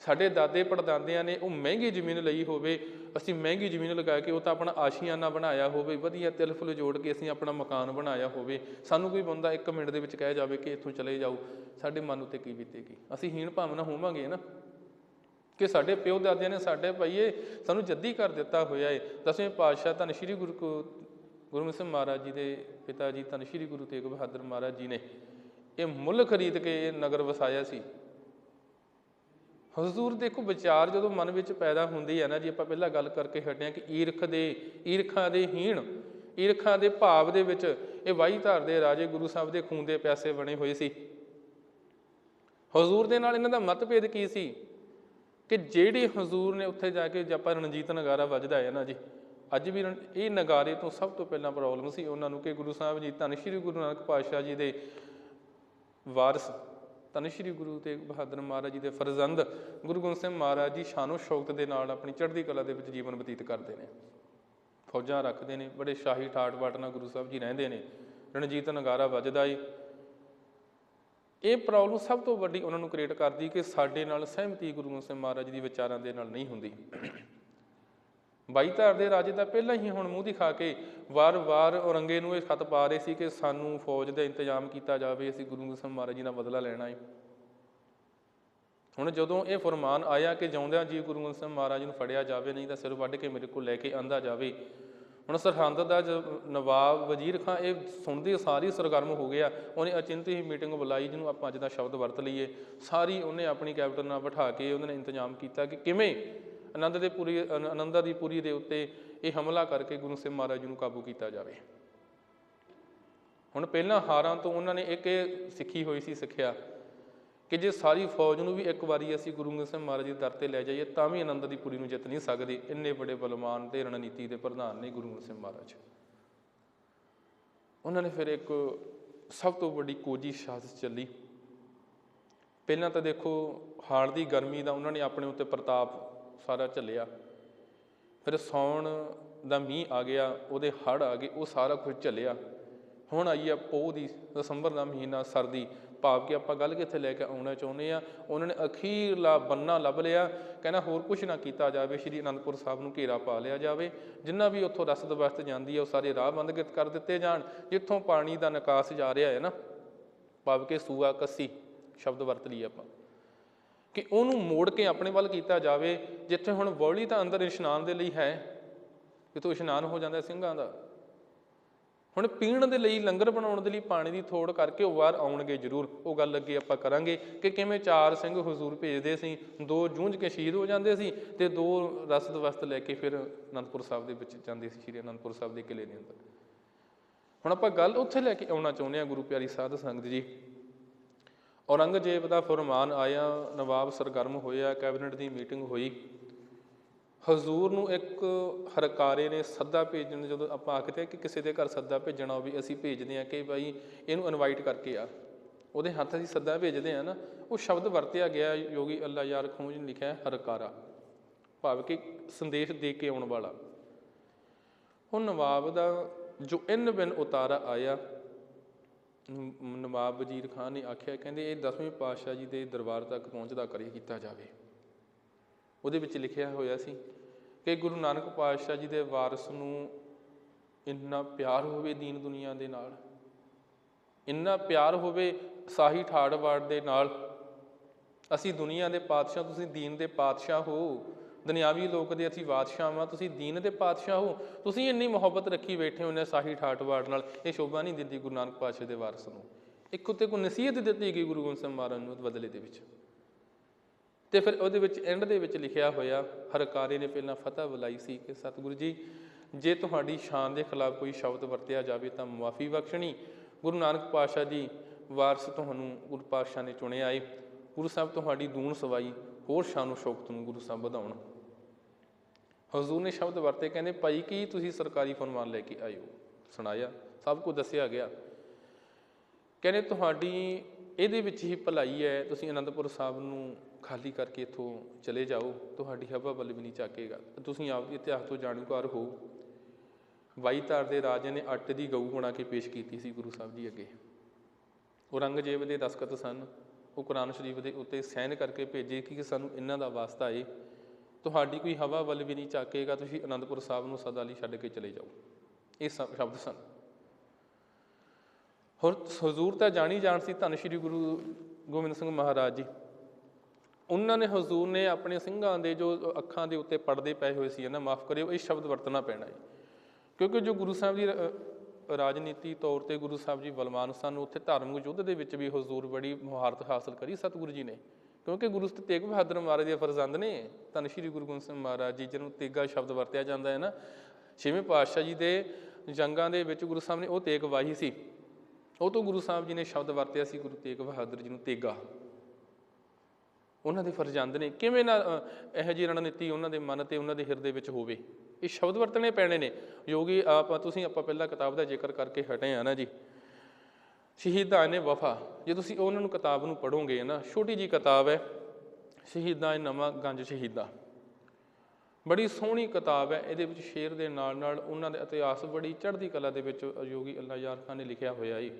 ਸਾਡੇ ਦਾਦੇ ਪੜਦਾਦਿਆਂ ਨੇ ਉਹ ਮਹਿੰਗੀ ਜ਼ਮੀਨ ਲਈ ਹੋਵੇ, ਅਸੀਂ ਮਹਿੰਗੀ ਜ਼ਮੀਨ ਲਗਾ ਕੇ ਉਹ ਤਾਂ ਆਪਣਾ ਆਸ਼ੀਆਨਾ ਬਣਾਇਆ ਹੋਵੇ, ਵਧੀਆ ਤਿਲ ਫੁੱਲ ਜੋੜ ਕੇ ਅਸੀਂ ਆਪਣਾ ਮਕਾਨ ਬਣਾਇਆ ਹੋਵੇ। ਸਾਨੂੰ ਕੋਈ ਬੰਦਾ 1 ਮਿੰਟ ਦੇ ਵਿੱਚ ਕਹਿ ਜਾਵੇ ਕਿ ਇੱਥੋਂ ਚਲੇ ਜਾਓ, ਸਾਡੇ ਮਨ ਉੱਤੇ ਕੀ ਬੀਤੇਗੀ? ਅਸੀਂ ਹੀਣ ਭਾਵਨਾ ਹੋਵਾਂਗੇ ਨਾ? ਕਿ ਸਾਡੇ ਪਿਓ ਦਾਦਿਆਂ ਨੇ ਸਾਡੇ ਭਾਈਏ ਸਾਨੂੰ ਜੱਦੀ ਕਰ ਦਿੱਤਾ ਹੋਇਆ ਏ। ਦਸਵੇਂ ਪਾਤਸ਼ਾਹ ਧੰਨ ਸ਼੍ਰੀ ਗੁਰੂ ਕੋ, ਗੁਰੂ ਸਿੰਘ ਮਹਾਰਾਜ ਜੀ ਦੇ ਪਿਤਾ ਜੀ ਧੰਨ ਸ਼੍ਰੀ ਗੁਰੂ ਤੇਗ ਬਹਾਦਰ ਮਹਾਰਾਜ ਜੀ ਨੇ ਇਹ ਮੁੱਲ ਖਰੀਦ ਕੇ ਨਗਰ ਵਸਾਇਆ ਸੀ। ਹਜ਼ੂਰ ਦੇਖੋ ਵਿਚਾਰ ਜਦੋਂ ਮਨ ਵਿੱਚ ਪੈਦਾ ਹੁੰਦੀ ਹੈ ਨਾ ਜੀ, ਆਪਾਂ ਪਹਿਲਾਂ ਗੱਲ ਕਰਕੇ ਹਟਿਆ ਕਿ ਈਰਖ ਦੇ, ਈਰਖਾਂ ਦੇ ਹੀਣ, ਈਰਖਾਂ ਦੇ ਭਾਵ ਦੇ ਵਿੱਚ ਇਹ ਵਾਈ ਧਾਰ ਦੇ ਰਾਜੇ ਗੁਰੂ ਸਾਹਿਬ ਦੇ ਖੂਨ ਦੇ ਪਿਆਸੇ ਬਣੇ ਹੋਏ ਸੀ। ਹਜ਼ੂਰ ਦੇ ਨਾਲ ਇਹਨਾਂ ਦਾ ਮਤਭੇਦ ਕੀ ਸੀ? ਕਿ ਜਿਹੜੀ ਹਜ਼ੂਰ ਨੇ ਉੱਥੇ ਜਾ ਕੇ ਜਪਾ ਰਣਜੀਤ ਨਗਾਰਾ ਵੱਜਦਾ ਹੈ ਨਾ ਜੀ, ਅੱਜ ਵੀ ਰਣ- ਇਹ ਨਗਾਰੇ ਤੋਂ ਸਭ ਤੋਂ ਪਹਿਲਾਂ ਪ੍ਰੋਬਲਮ ਸੀ ਉਹਨਾਂ ਨੂੰ ਕਿ ਗੁਰੂ ਸਾਹਿਬ ਜੀ, ਧੰਨ ਸ਼੍ਰੀ ਗੁਰੂ ਨਾਨਕ ਪਾਤਸ਼ਾਹ ਜੀ ਦੇ ਵਾਰਿਸ ਧੰਨ ਸ਼੍ਰੀ ਗੁਰੂ ਤੇਗ ਬਹਾਦਰ ਮਹਾਰਾਜ ਜੀ ਦੇ ਫਰਜ਼ੰਦ ਗੁਰੂ ਗੋਬਿੰਦ ਸਿੰਘ ਮਹਾਰਾਜ ਜੀ ਸ਼ਾਨੋ ਸ਼ੌਕਤ ਦੇ ਨਾਲ ਆਪਣੀ ਚੜ੍ਹਦੀ ਕਲਾ ਦੇ ਵਿੱਚ ਜੀਵਨ ਬਤੀਤ ਕਰਦੇ ਨੇ। ਫੌਜਾਂ ਰੱਖਦੇ ਨੇ, ਬੜੇ ਸ਼ਾਹੀ ਠਾਠ ਬਾਟ ਨਾਲ ਗੁਰੂ ਸਾਹਿਬ ਜੀ ਰਹਿੰਦੇ ਨੇ, ਰਣਜੀਤ ਨਗਾਰਾ ਵੱਜਦਾ ਏ। ਇਹ ਪ੍ਰੋਬਲਮ ਸਭ ਤੋਂ ਵੱਡੀ ਉਹਨਾਂ ਨੂੰ ਕ੍ਰੀਏਟ ਕਰਦੀ ਕਿ ਸਾਡੇ ਨਾਲ ਸਹਿਮਤੀ ਗੁਰੂ ਗੋਬਿੰਦ ਸਿੰਘ ਮਹਾਰਾਜ ਦੀ ਵਿਚਾਰਾਂ ਦੇ ਨਾਲ ਨਹੀਂ ਹੁੰਦੀ। ਬਾਈ ਧਾਰ ਦੇ ਰਾਜੇ ਤਾਂ ਪਹਿਲਾਂ ਹੀ ਹੁਣ ਮੂੰਹ ਦਿਖਾ ਕੇ ਵਾਰ-ਵਾਰ ਔਰੰਗੇ ਨੂੰ ਇਹ ਖਤ ਪਾ ਰਹੇ ਸੀ ਕਿ ਸਾਨੂੰ ਫੌਜ ਦਾ ਇੰਤਜ਼ਾਮ ਕੀਤਾ ਜਾਵੇ, ਅਸੀਂ ਗੁਰੂ ਗੋਬਿੰਦ ਸਿੰਘ ਮਹਾਰਾਜ ਜੀ ਦਾ ਬਦਲਾ ਲੈਣਾ ਹੈ। ਹੁਣ ਜਦੋਂ ਇਹ ਫਰਮਾਨ ਆਇਆ ਕਿ ਜਿਉਂਦਿਆਂ ਜੀ ਗੁਰੂ ਗੋਬਿੰਦ ਸਿੰਘ ਮਹਾਰਾਜ ਨੂੰ ਫੜਿਆ ਜਾਵੇ, ਨਹੀਂ ਤਾਂ ਸਿਰ ਵੱਢ ਕੇ ਮੇਰੇ ਕੋਲ ਲੈ ਕੇ ਆਂਦਾ ਜਾਵੇ। ਹੁਣ ਸਰਹੰਦ ਦਾ ਜ- ਨਵਾਬ ਵਜ਼ੀਰ ਖਾਂ ਇਹ ਸੁਣਦੇ ਸਾਰੀ ਸਰਗਰਮ ਹੋ ਗਿਆ, ਉਹਨੇ ਅਚਿੰਤ ਹੀ ਮੀਟਿੰਗ ਬੁਲਾਈ ਜਿਹਨੂੰ ਆਪਾਂ ਅੱਜ ਦਾ ਸ਼ਬਦ ਵਰਤ ਲਈਏ। ਸਾਰੀ ਉਹਨੇ ਆਪਣੀ ਕੈਪਟਨ ਨਾਲ ਬਿਠਾ ਕੇ ਉਹਨਾਂ ਨੇ ਇੰਤਜ਼ਾਮ ਕੀਤਾ ਕਿ ਕਿਵੇਂ ਆਨੰਦ ਦੇ ਪੂਰੀ ਆਨ- ਆਨੰਦਾ ਦੀ ਪੂਰੀ ਦੇ ਉੱਤੇ ਇਹ ਹਮਲਾ ਕਰਕੇ ਗੁਰੂ ਸਿੰਘ ਮਹਾਰਾਜ ਜੀ ਨੂੰ ਕਾਬੂ ਕੀਤਾ ਜਾਵੇ। ਹੁਣ ਪਹਿਲਾਂ ਹਾਰਾਂ ਤੋਂ ਉਹਨਾਂ ਨੇ ਇੱਕ ਇਹ ਸਿੱਖੀ ਹੋਈ ਸੀ, ਸਿੱਖਿਆ ਕਿ ਜੇ ਸਾਰੀ ਫੌਜ ਨੂੰ ਵੀ ਇੱਕ ਵਾਰੀ ਅਸੀਂ ਗੁਰੂ ਗੋਬਿੰਦ ਸਿੰਘ ਮਹਾਰਾਜ ਜੀ ਦੇ ਦਰ ਤੇ ਲੈ ਜਾਈਏ, ਤਾਂ ਵੀ ਆਨੰਦ ਦੀ ਪੁਰੀ ਨੂੰ ਜਿੱਤ ਨਹੀਂ ਸਕਦੇ। ਇੰਨੇ ਵੱਡੇ ਬਲਵਾਨ ਤੇ ਰਣਨੀਤੀ ਦੇ ਪ੍ਰਧਾਨ ਨੇ ਗੁਰੂ ਗੋਬਿੰਦ ਸਿੰਘ ਮਹਾਰਾਜ। ਉਹਨਾਂ ਨੇ ਫਿਰ ਇੱਕ ਸਭ ਤੋਂ ਵੱਡੀ ਕੋਜੀ ਸਾਜ਼ਿਸ਼ ਚੱਲੀ। ਪਹਿਲਾਂ ਤਾਂ ਦੇਖੋ ਹਾੜ ਦੀ ਗਰਮੀ ਦਾ ਉਹਨਾਂ ਨੇ ਆਪਣੇ ਉੱਤੇ ਪ੍ਰਤਾਪ ਸਾਰਾ ਝੱਲਿਆ। ਫਿਰ ਸੌਣ ਦਾ ਮੀਂਹ ਆ ਗਿਆ, ਉਹਦੇ ਹੜ ਆ ਗਏ, ਉਹ ਸਾਰਾ ਕੁਝ ਝੱਲਿਆ। ਹੁਣ ਆਈ ਆ ਪੋਹ ਦੀ, ਦਸੰਬਰ ਦਾ ਮਹੀਨਾ, ਸਰਦੀ। ਭਾਵ ਕਿ ਆਪਾਂ ਗੱਲ ਕਿੱਥੇ ਲੈ ਕੇ ਆਉਣਾ ਚਾਹੁੰਦੇ ਆ ਉਹਨਾਂ ਨੇ ਅਖੀਰਲਾ ਬੰਨਾ ਲੱਭ ਲਿਆ। ਕਹਿੰਦਾ ਹੋਰ ਕੁਝ ਨਾ ਕੀਤਾ ਜਾਵੇ, ਸ਼੍ਰੀ ਅਨੰਦਪੁਰ ਸਾਹਿਬ ਨੂੰ ਘੇਰਾ ਪਾ ਲਿਆ ਜਾਵੇ। ਜਿੰਨਾ ਵੀ ਉੱਥੋਂ ਰਸਦ ਵਸਤ ਜਾਂਦੀ ਹੈ ਉਹ ਸਾਰੇ ਰਾਹ ਬੰਦ ਕਰ- ਦਿੱਤੇ ਜਾਣ? ਜਿੱਥੋਂ ਪਾਣੀ ਦਾ ਨਿਕਾਸ ਜਾ ਰਿਹਾ ਹੈ ਨਾ। ਭਾਵ ਕਿ ਸੂਆ ਕੱਸੀ ਸ਼ਬਦ ਵਰਤ ਲਈ ਆਪਾਂ। ਕਿ ਉਹਨੂੰ ਮੋੜ ਕੇ ਆਪਣੇ ਵੱਲ ਕੀਤਾ ਜਾਵੇ, ਜਿੱਥੇ ਹੁਣ ਬੌਲੀ ਤਾਂ ਅੰਦਰ ਇਸ਼ਨਾਨ ਦੇ ਲਈ ਹੈ ਜਿੱਥੋਂ ਇਸ਼ਨਾਨ ਹੋ ਜਾਂਦਾ ਸਿੰਘਾਂ ਦਾ। ਹੁਣ ਪੀਣ ਦੇ ਲਈ, ਲੰਗਰ ਬਣਾਉਣ ਦੇ ਲਈ ਪਾਣੀ ਦੀ ਥੋੜ ਕਰਕੇ ਉਹ ਬਾਹਰ ਆਉਣਗੇ ਜ਼ਰੂਰ। ਉਹ ਗੱਲ ਅੱਗੇ ਆਪਾਂ ਕਰਾਂਗੇ ਕਿ ਕਿਵੇਂ ਚਾਰ ਸਿੰਘ ਹਜ਼ੂਰ ਭੇਜਦੇ ਸੀ, ਦੋ ਜੂੰਝ ਕੇ ਸ਼ਹੀਦ ਹੋ ਜਾਂਦੇ ਸੀ ਤੇ ਦੋ ਰਸਦ ਵਸਤ ਲੈ ਕੇ ਫਿਰ ਅਨੰਦਪੁਰ ਸਾਹਿਬ ਦੇ ਵਿੱਚ ਜਾਂਦੇ ਸੀ, ਸ਼੍ਰੀ ਅਨੰਦਪੁਰ ਸਾਹਿਬ ਦੇ ਕਿਲੇ ਦੇ ਅੰਦਰ। ਹੁਣ ਆਪਾਂ ਗੱਲ ਉੱਥੇ ਲੈ ਕੇ ਆਉਣਾ ਚਾਹੁੰਦੇ ਹਾਂ, ਗੁਰੂ ਪਿਆਰੀ ਸਾਧ ਸੰਗਤ ਜੀ। ਔਰੰਗਜ਼ੇਬ ਦਾ ਫਰਮਾਨ ਆਇਆ, ਨਵਾਬ ਸਰਗਰਮ ਹੋਇਆ, ਕੈਬਨਿਟ ਦੀ ਮੀਟਿੰਗ ਹੋਈ। ਹਜ਼ੂਰ ਨੂੰ ਇੱਕ ਹਰਕਾਰੇ ਨੇ ਸੱਦਾ ਭੇਜਣ ਜਦੋਂ ਆਪਾਂ ਆਖਦੇ ਹਾਂ ਕਿ ਕਿਸੇ ਦੇ ਘਰ ਸੱਦਾ ਭੇਜਣਾ ਵੀ ਅਸੀਂ ਭੇਜਦੇ ਹਾਂ ਕਿ ਭਾਈ ਇਹਨੂੰ ਇਨਵਾਈਟ ਕਰਕੇ ਆ। ਉਹਦੇ ਹੱਥ ਅਸੀਂ ਸੱਦਾ ਭੇਜਦੇ ਆ ਨਾ, ਉਹ ਸ਼ਬਦ ਵਰਤਿਆ ਗਿਆ, ਯੋਗੀ ਅੱਲਾ ਯਾਰ ਖੂੰਜ ਨੇ ਲਿਖਿਆ ਹਰਕਾਰਾ। ਭਾਵ ਕਿ ਸੰਦੇਸ਼ ਦੇ ਕੇ ਆਉਣ ਵਾਲਾ। ਉਹ ਨਵਾਬ ਦਾ ਜੋ ਇਨ ਬਿਨ ਉਤਾਰਾ ਆਇਆ ਨਵਾਬ ਵਜ਼ੀਰ ਖਾਨ ਨੇ ਆਖਿਆ, ਕਹਿੰਦੇ ਇਹ 10ਵੇਂ ਪਾਤਸ਼ਾਹ ਜੀ ਦੇ ਦਰਬਾਰ ਤੱਕ ਪਹੁੰਚਦਾ ਕਰੇ ਕੀਤਾ ਜਾਵੇ। ਉਹਦੇ ਵਿੱਚ ਲਿਖਿਆ ਹੋਇਆ ਸੀ ਕਿ ਗੁਰੂ ਨਾਨਕ ਪਾਤਸ਼ਾਹ ਜੀ ਦੇ ਵਾਰਸ ਨੂੰ ਇੰਨਾ ਪਿਆਰ ਹੋਵੇ ਦੀਨ ਦੁਨੀਆ ਦੇ ਨਾਲ, ਇੰਨਾ ਪਿਆਰ ਹੋਵੇ ਸਾਹੀ ਠਾੜਵਾੜ ਦੇ ਨਾਲ, ਅਸੀਂ ਦੁਨੀਆ ਦੇ ਪਾਤਸ਼ਾਹ, ਤੁਸੀਂ ਦੀਨ ਦੇ ਪਾਤਸ਼ਾਹ ਹੋ। ਦੁਨਿਆਵੀ ਲੋਕ ਦੇ ਅਸੀਂ ਬਾਦਸ਼ਾਹ ਵਾਂ ਤੁਸੀਂ ਦੀਨ ਦੇ ਪਾਤਸ਼ਾਹ ਹੋ। ਤੁਸੀਂ ਇੰਨੀ ਮੁਹੱਬਤ ਰੱਖੀ ਬੈਠੇ ਹੋ ਨੇ ਸਾਹੀ ਠਾਠਵਾੜ ਨਾਲ। ਇਹ ਸ਼ੋਭਾ ਨਹੀਂ ਦਿੱਤੀ ਗੁਰੂ ਨਾਨਕ ਪਾਤਸ਼ਾਹ ਦੇ ਵਾਰਸ ਨੂੰ। ਇੱਕ ਉੱਤੇ ਕੋ ਨਸੀਹਤ ਦਿੱਤੀ ਗਈ ਗੁਰੂ ਗੋਬਿੰਦ ਸਿੰਘ ਮਹਾਰਾਜ ਨੂੰ ਬਦਲੇ ਦੇ ਵਿੱਚ। ਤੇ ਫਿਰ ਉਹਦੇ ਵਿੱਚ ਐਂਡ ਦੇ ਵਿੱਚ ਲਿਖਿਆ ਹੋਇਆ, ਹਰਕਾਰੇ ਨੇ ਪਹਿਲਾਂ ਫਤਹ ਬੁਲਾਈ ਸੀ ਕਿ ਸਤਿਗੁਰੂ ਜੀ, ਜੇ ਤੁਹਾਡੀ ਸ਼ਾਨ ਦੇ ਖਿਲਾਫ ਕੋਈ ਸ਼ਬਦ ਵਰਤਿਆ ਜਾਵੇ ਤਾਂ ਮਾਫੀ ਬਖਸ਼ਣੀ। ਗੁਰੂ ਨਾਨਕ ਪਾਤਸ਼ਾਹ ਜੀ ਵਾਰਸ ਤੁਹਾਨੂੰ ਗੁਰੂ ਪਾਤਸ਼ਾਹ ਨੇ ਚੁਣਿਆ ਏ। ਗੁਰੂ ਸਾਹਿਬ ਤੁਹਾਡੀ ਦੂਣ ਸਵਾਈ, ਹੋਰ ਸ਼ਾਨੋ ਸ਼ੌਕਤ ਨੂੰ ਗੁਰੂ ਸਾਹਿਬ ਵਧਾਉਣ। ਹਜ਼ੂਰ ਨੇ ਸ਼ਬਦ ਵਰਤੇ, ਕਹਿੰਦੇ, ਭਾਈ, ਕੀ ਤੁਸੀਂ ਸਰਕਾਰੀ ਫਰਮਾਨ ਲੈ ਕੇ ਆਇਓ? ਸੁਣਾਇਆ, ਸਭ ਕੁਝ ਦੱਸਿਆ ਗਿਆ। ਕਹਿੰਦੇ, ਤੁਹਾਡੀ, ਇਹਦੇ ਵਿੱਚ ਹੀ ਭਲਾਈ ਹੈ, ਤੁਸੀਂ ਅਨੰਦਪੁਰ ਸਾਹਿਬ ਨੂੰ ਖਾਲੀ ਕਰਕੇ ਇੱਥੋਂ ਚਲੇ ਜਾਓ, ਤੁਹਾਡੀ ਹਵਾ ਵੱਲ ਵੀ ਨਹੀਂ ਚਾਕੇਗਾ ਤੁਸੀਂ ਆਪ ਦੀ ਇਤਿਹਾਸ ਤੋਂ ਜਾਣੂਕਾਰ ਹੋ। ਬਾਈ ਦੇ ਰਾਜੇ ਨੇ ਅੱਟ ਦੀ ਗਊ ਬਣਾ ਕੇ ਪੇਸ਼ ਕੀਤੀ ਸੀ ਗੁਰੂ ਸਾਹਿਬ ਜੀ ਅੱਗੇ। ਔਰੰਗਜ਼ੇਬ ਦੇ ਦਸਖਤ ਸਨ। ਉਹ ਕੁਰਾਨ ਸ਼ਰੀਫ ਦੇ ਉੱਤੇ ਸਾਈਨ ਕਰਕੇ ਭੇਜੇ ਕਿ ਸਾਨੂੰ ਇਹਨਾਂ ਦਾ ਵਾਸਤਾ ਏ ਤੁਹਾਡੀ ਕੋਈ ਹਵਾ ਵੱਲ ਵੀ ਨਹੀਂ ਚਾਕੇਗਾ ਤੁਸੀਂ ਅਨੰਦਪੁਰ ਸਾਹਿਬ ਨੂੰ ਸਦਾ ਲਈ ਛੱਡ ਕੇ ਚਲੇ ਜਾਓ। ਇਹ ਸਭ ਸ਼ਬਦ ਸਨ। ਹੋਰ ਹਜ਼ੂਰ ਤਾਂ ਜਾਣੀ ਜਾਣ ਸੀ ਧੰਨ ਸ਼੍ਰੀ ਗੁਰੂ ਗੋਬਿੰਦ ਸਿੰਘ ਮਹਾਰਾਜ ਜੀ। ਉਹਨਾਂ ਨੇ ਹਜ਼ੂਰ ਨੇ ਆਪਣੇ ਸਿੰਘਾਂ ਦੇ ਜੋ ਅੱਖਾਂ ਦੇ ਉੱਤੇ ਪਰਦੇ ਪਏ ਹੋਏ ਸੀ ਨਾ ਮਾਫ ਕਰਿਓ, ਇਹ ਸ਼ਬਦ ਵਰਤਣਾ ਪੈਣਾ ਹੈ ਕਿਉਂਕਿ ਜੋ ਗੁਰੂ ਸਾਹਿਬ ਦੀ ਰਾਜਨੀਤੀ ਤੌਰ ਤੇ ਗੁਰੂ ਸਾਹਿਬ ਜੀ ਬਲਵਾਨ ਸਨ, ਉੱਥੇ ਧਾਰਮਿਕ ਯੁੱਧ ਦੇ ਵਿੱਚ ਵੀ ਹਜ਼ੂਰ ਬੜੀ ਮੁਹਾਰਤ ਹਾਸਲ ਕਰੀ ਸਤਿਗੁਰੂ ਜੀ ਨੇ। ਕਿਉਂਕਿ ਗੁਰੂ ਤੇਗ ਬਹਾਦਰ ਮਹਾਰਾਜ ਦੇ ਫਰਜ਼ੰਦ ਨੇ ਧੰਨ ਸ਼੍ਰੀ ਗੁਰੂ ਗੋਬਿੰਦ ਸਿੰਘ ਮਹਾਰਾਜ ਜੀ ਜਿਹਨੂੰ ਤੇਗਾ ਸ਼ਬਦ ਵਰਤਿਆ ਜਾਂਦਾ ਹੈ ਨਾ ਛੇਵੇਂ ਪਾਤਸ਼ਾਹ ਜੀ ਦੇ ਜੰਗਾਂ ਦੇ ਵਿੱਚ ਗੁਰੂ ਸਾਹਿਬ ਨੇ ਉਹ ਤੇਗ ਵਾਹੀ ਸੀ। ਉਹ ਤੋਂ ਗੁਰੂ ਸਾਹਿਬ ਜੀ ਨੇ ਸ਼ਬਦ ਵਰਤਿਆ ਸੀ ਗੁਰੂ ਤੇਗ ਬਹਾਦਰ ਜੀ ਨੂੰ ਤੇਗਾ। ਉਹਨਾਂ ਦੇ ਫਰਜ਼ੰਦ ਨੇ ਕਿਵੇਂ ਨਾ ਅ, ਇਹੋ ਜਿਹੀ ਰਣਨੀਤੀ ਉਹਨਾਂ ਦੇ ਮਨ ਤੇ ਉਹਨਾਂ ਦੇ ਹਿਰਦੇ ਵਿੱਚ ਹੋਵੇ। ਇਹ ਸ਼ਬਦ ਵਰਤਣੇ ਪੈਣੇ ਨੇ। ਯੋਗੀ ਆਪ ਤੁਸੀਂ ਆਪਾਂ ਪਹਿਲਾਂ ਕਿਤਾਬ ਦਾ ਜ਼ਿਕਰ ਕਰਕੇ ਹਟੇ ਆ ਨਾ ਜੀ। ਸ਼ਹੀਦਾਂ ਨੇ ਵਫਾ। ਜੇ ਤੁਸੀਂ ਉਹਨਾਂ ਨੂੰ ਕਿਤਾਬ ਨੂੰ ਪੜੋਗੇ ਨਾ, ਛੋਟੀ ਜੀ ਕਿਤਾਬ ਹੈ, ਸ਼ਹੀਦਾਂ ਇਹ ਨਵਾਂ ਗੰਜ ਸ਼ਹੀਦਾਂ। ਬੜੀ ਸੋਹਣੀ ਕਿਤਾਬ ਹੈ, ਇਹਦੇ ਵਿੱਚ ਸ਼ੇਰ ਦੇ ਨਾਲ ਨਾਲ ਉਹਨਾਂ ਦੇ ਇਤਿਹਾਸ, ਬੜੀ ਚੜ੍ਹਦੀ ਕਲਾ ਦੇ ਵਿੱਚ ਯੋਗੀ ਅੱਲਾ ਯਾਰ ਖਾਨ ਨੇ ਲਿਖਿਆ ਹੋਇਆ ਹੈ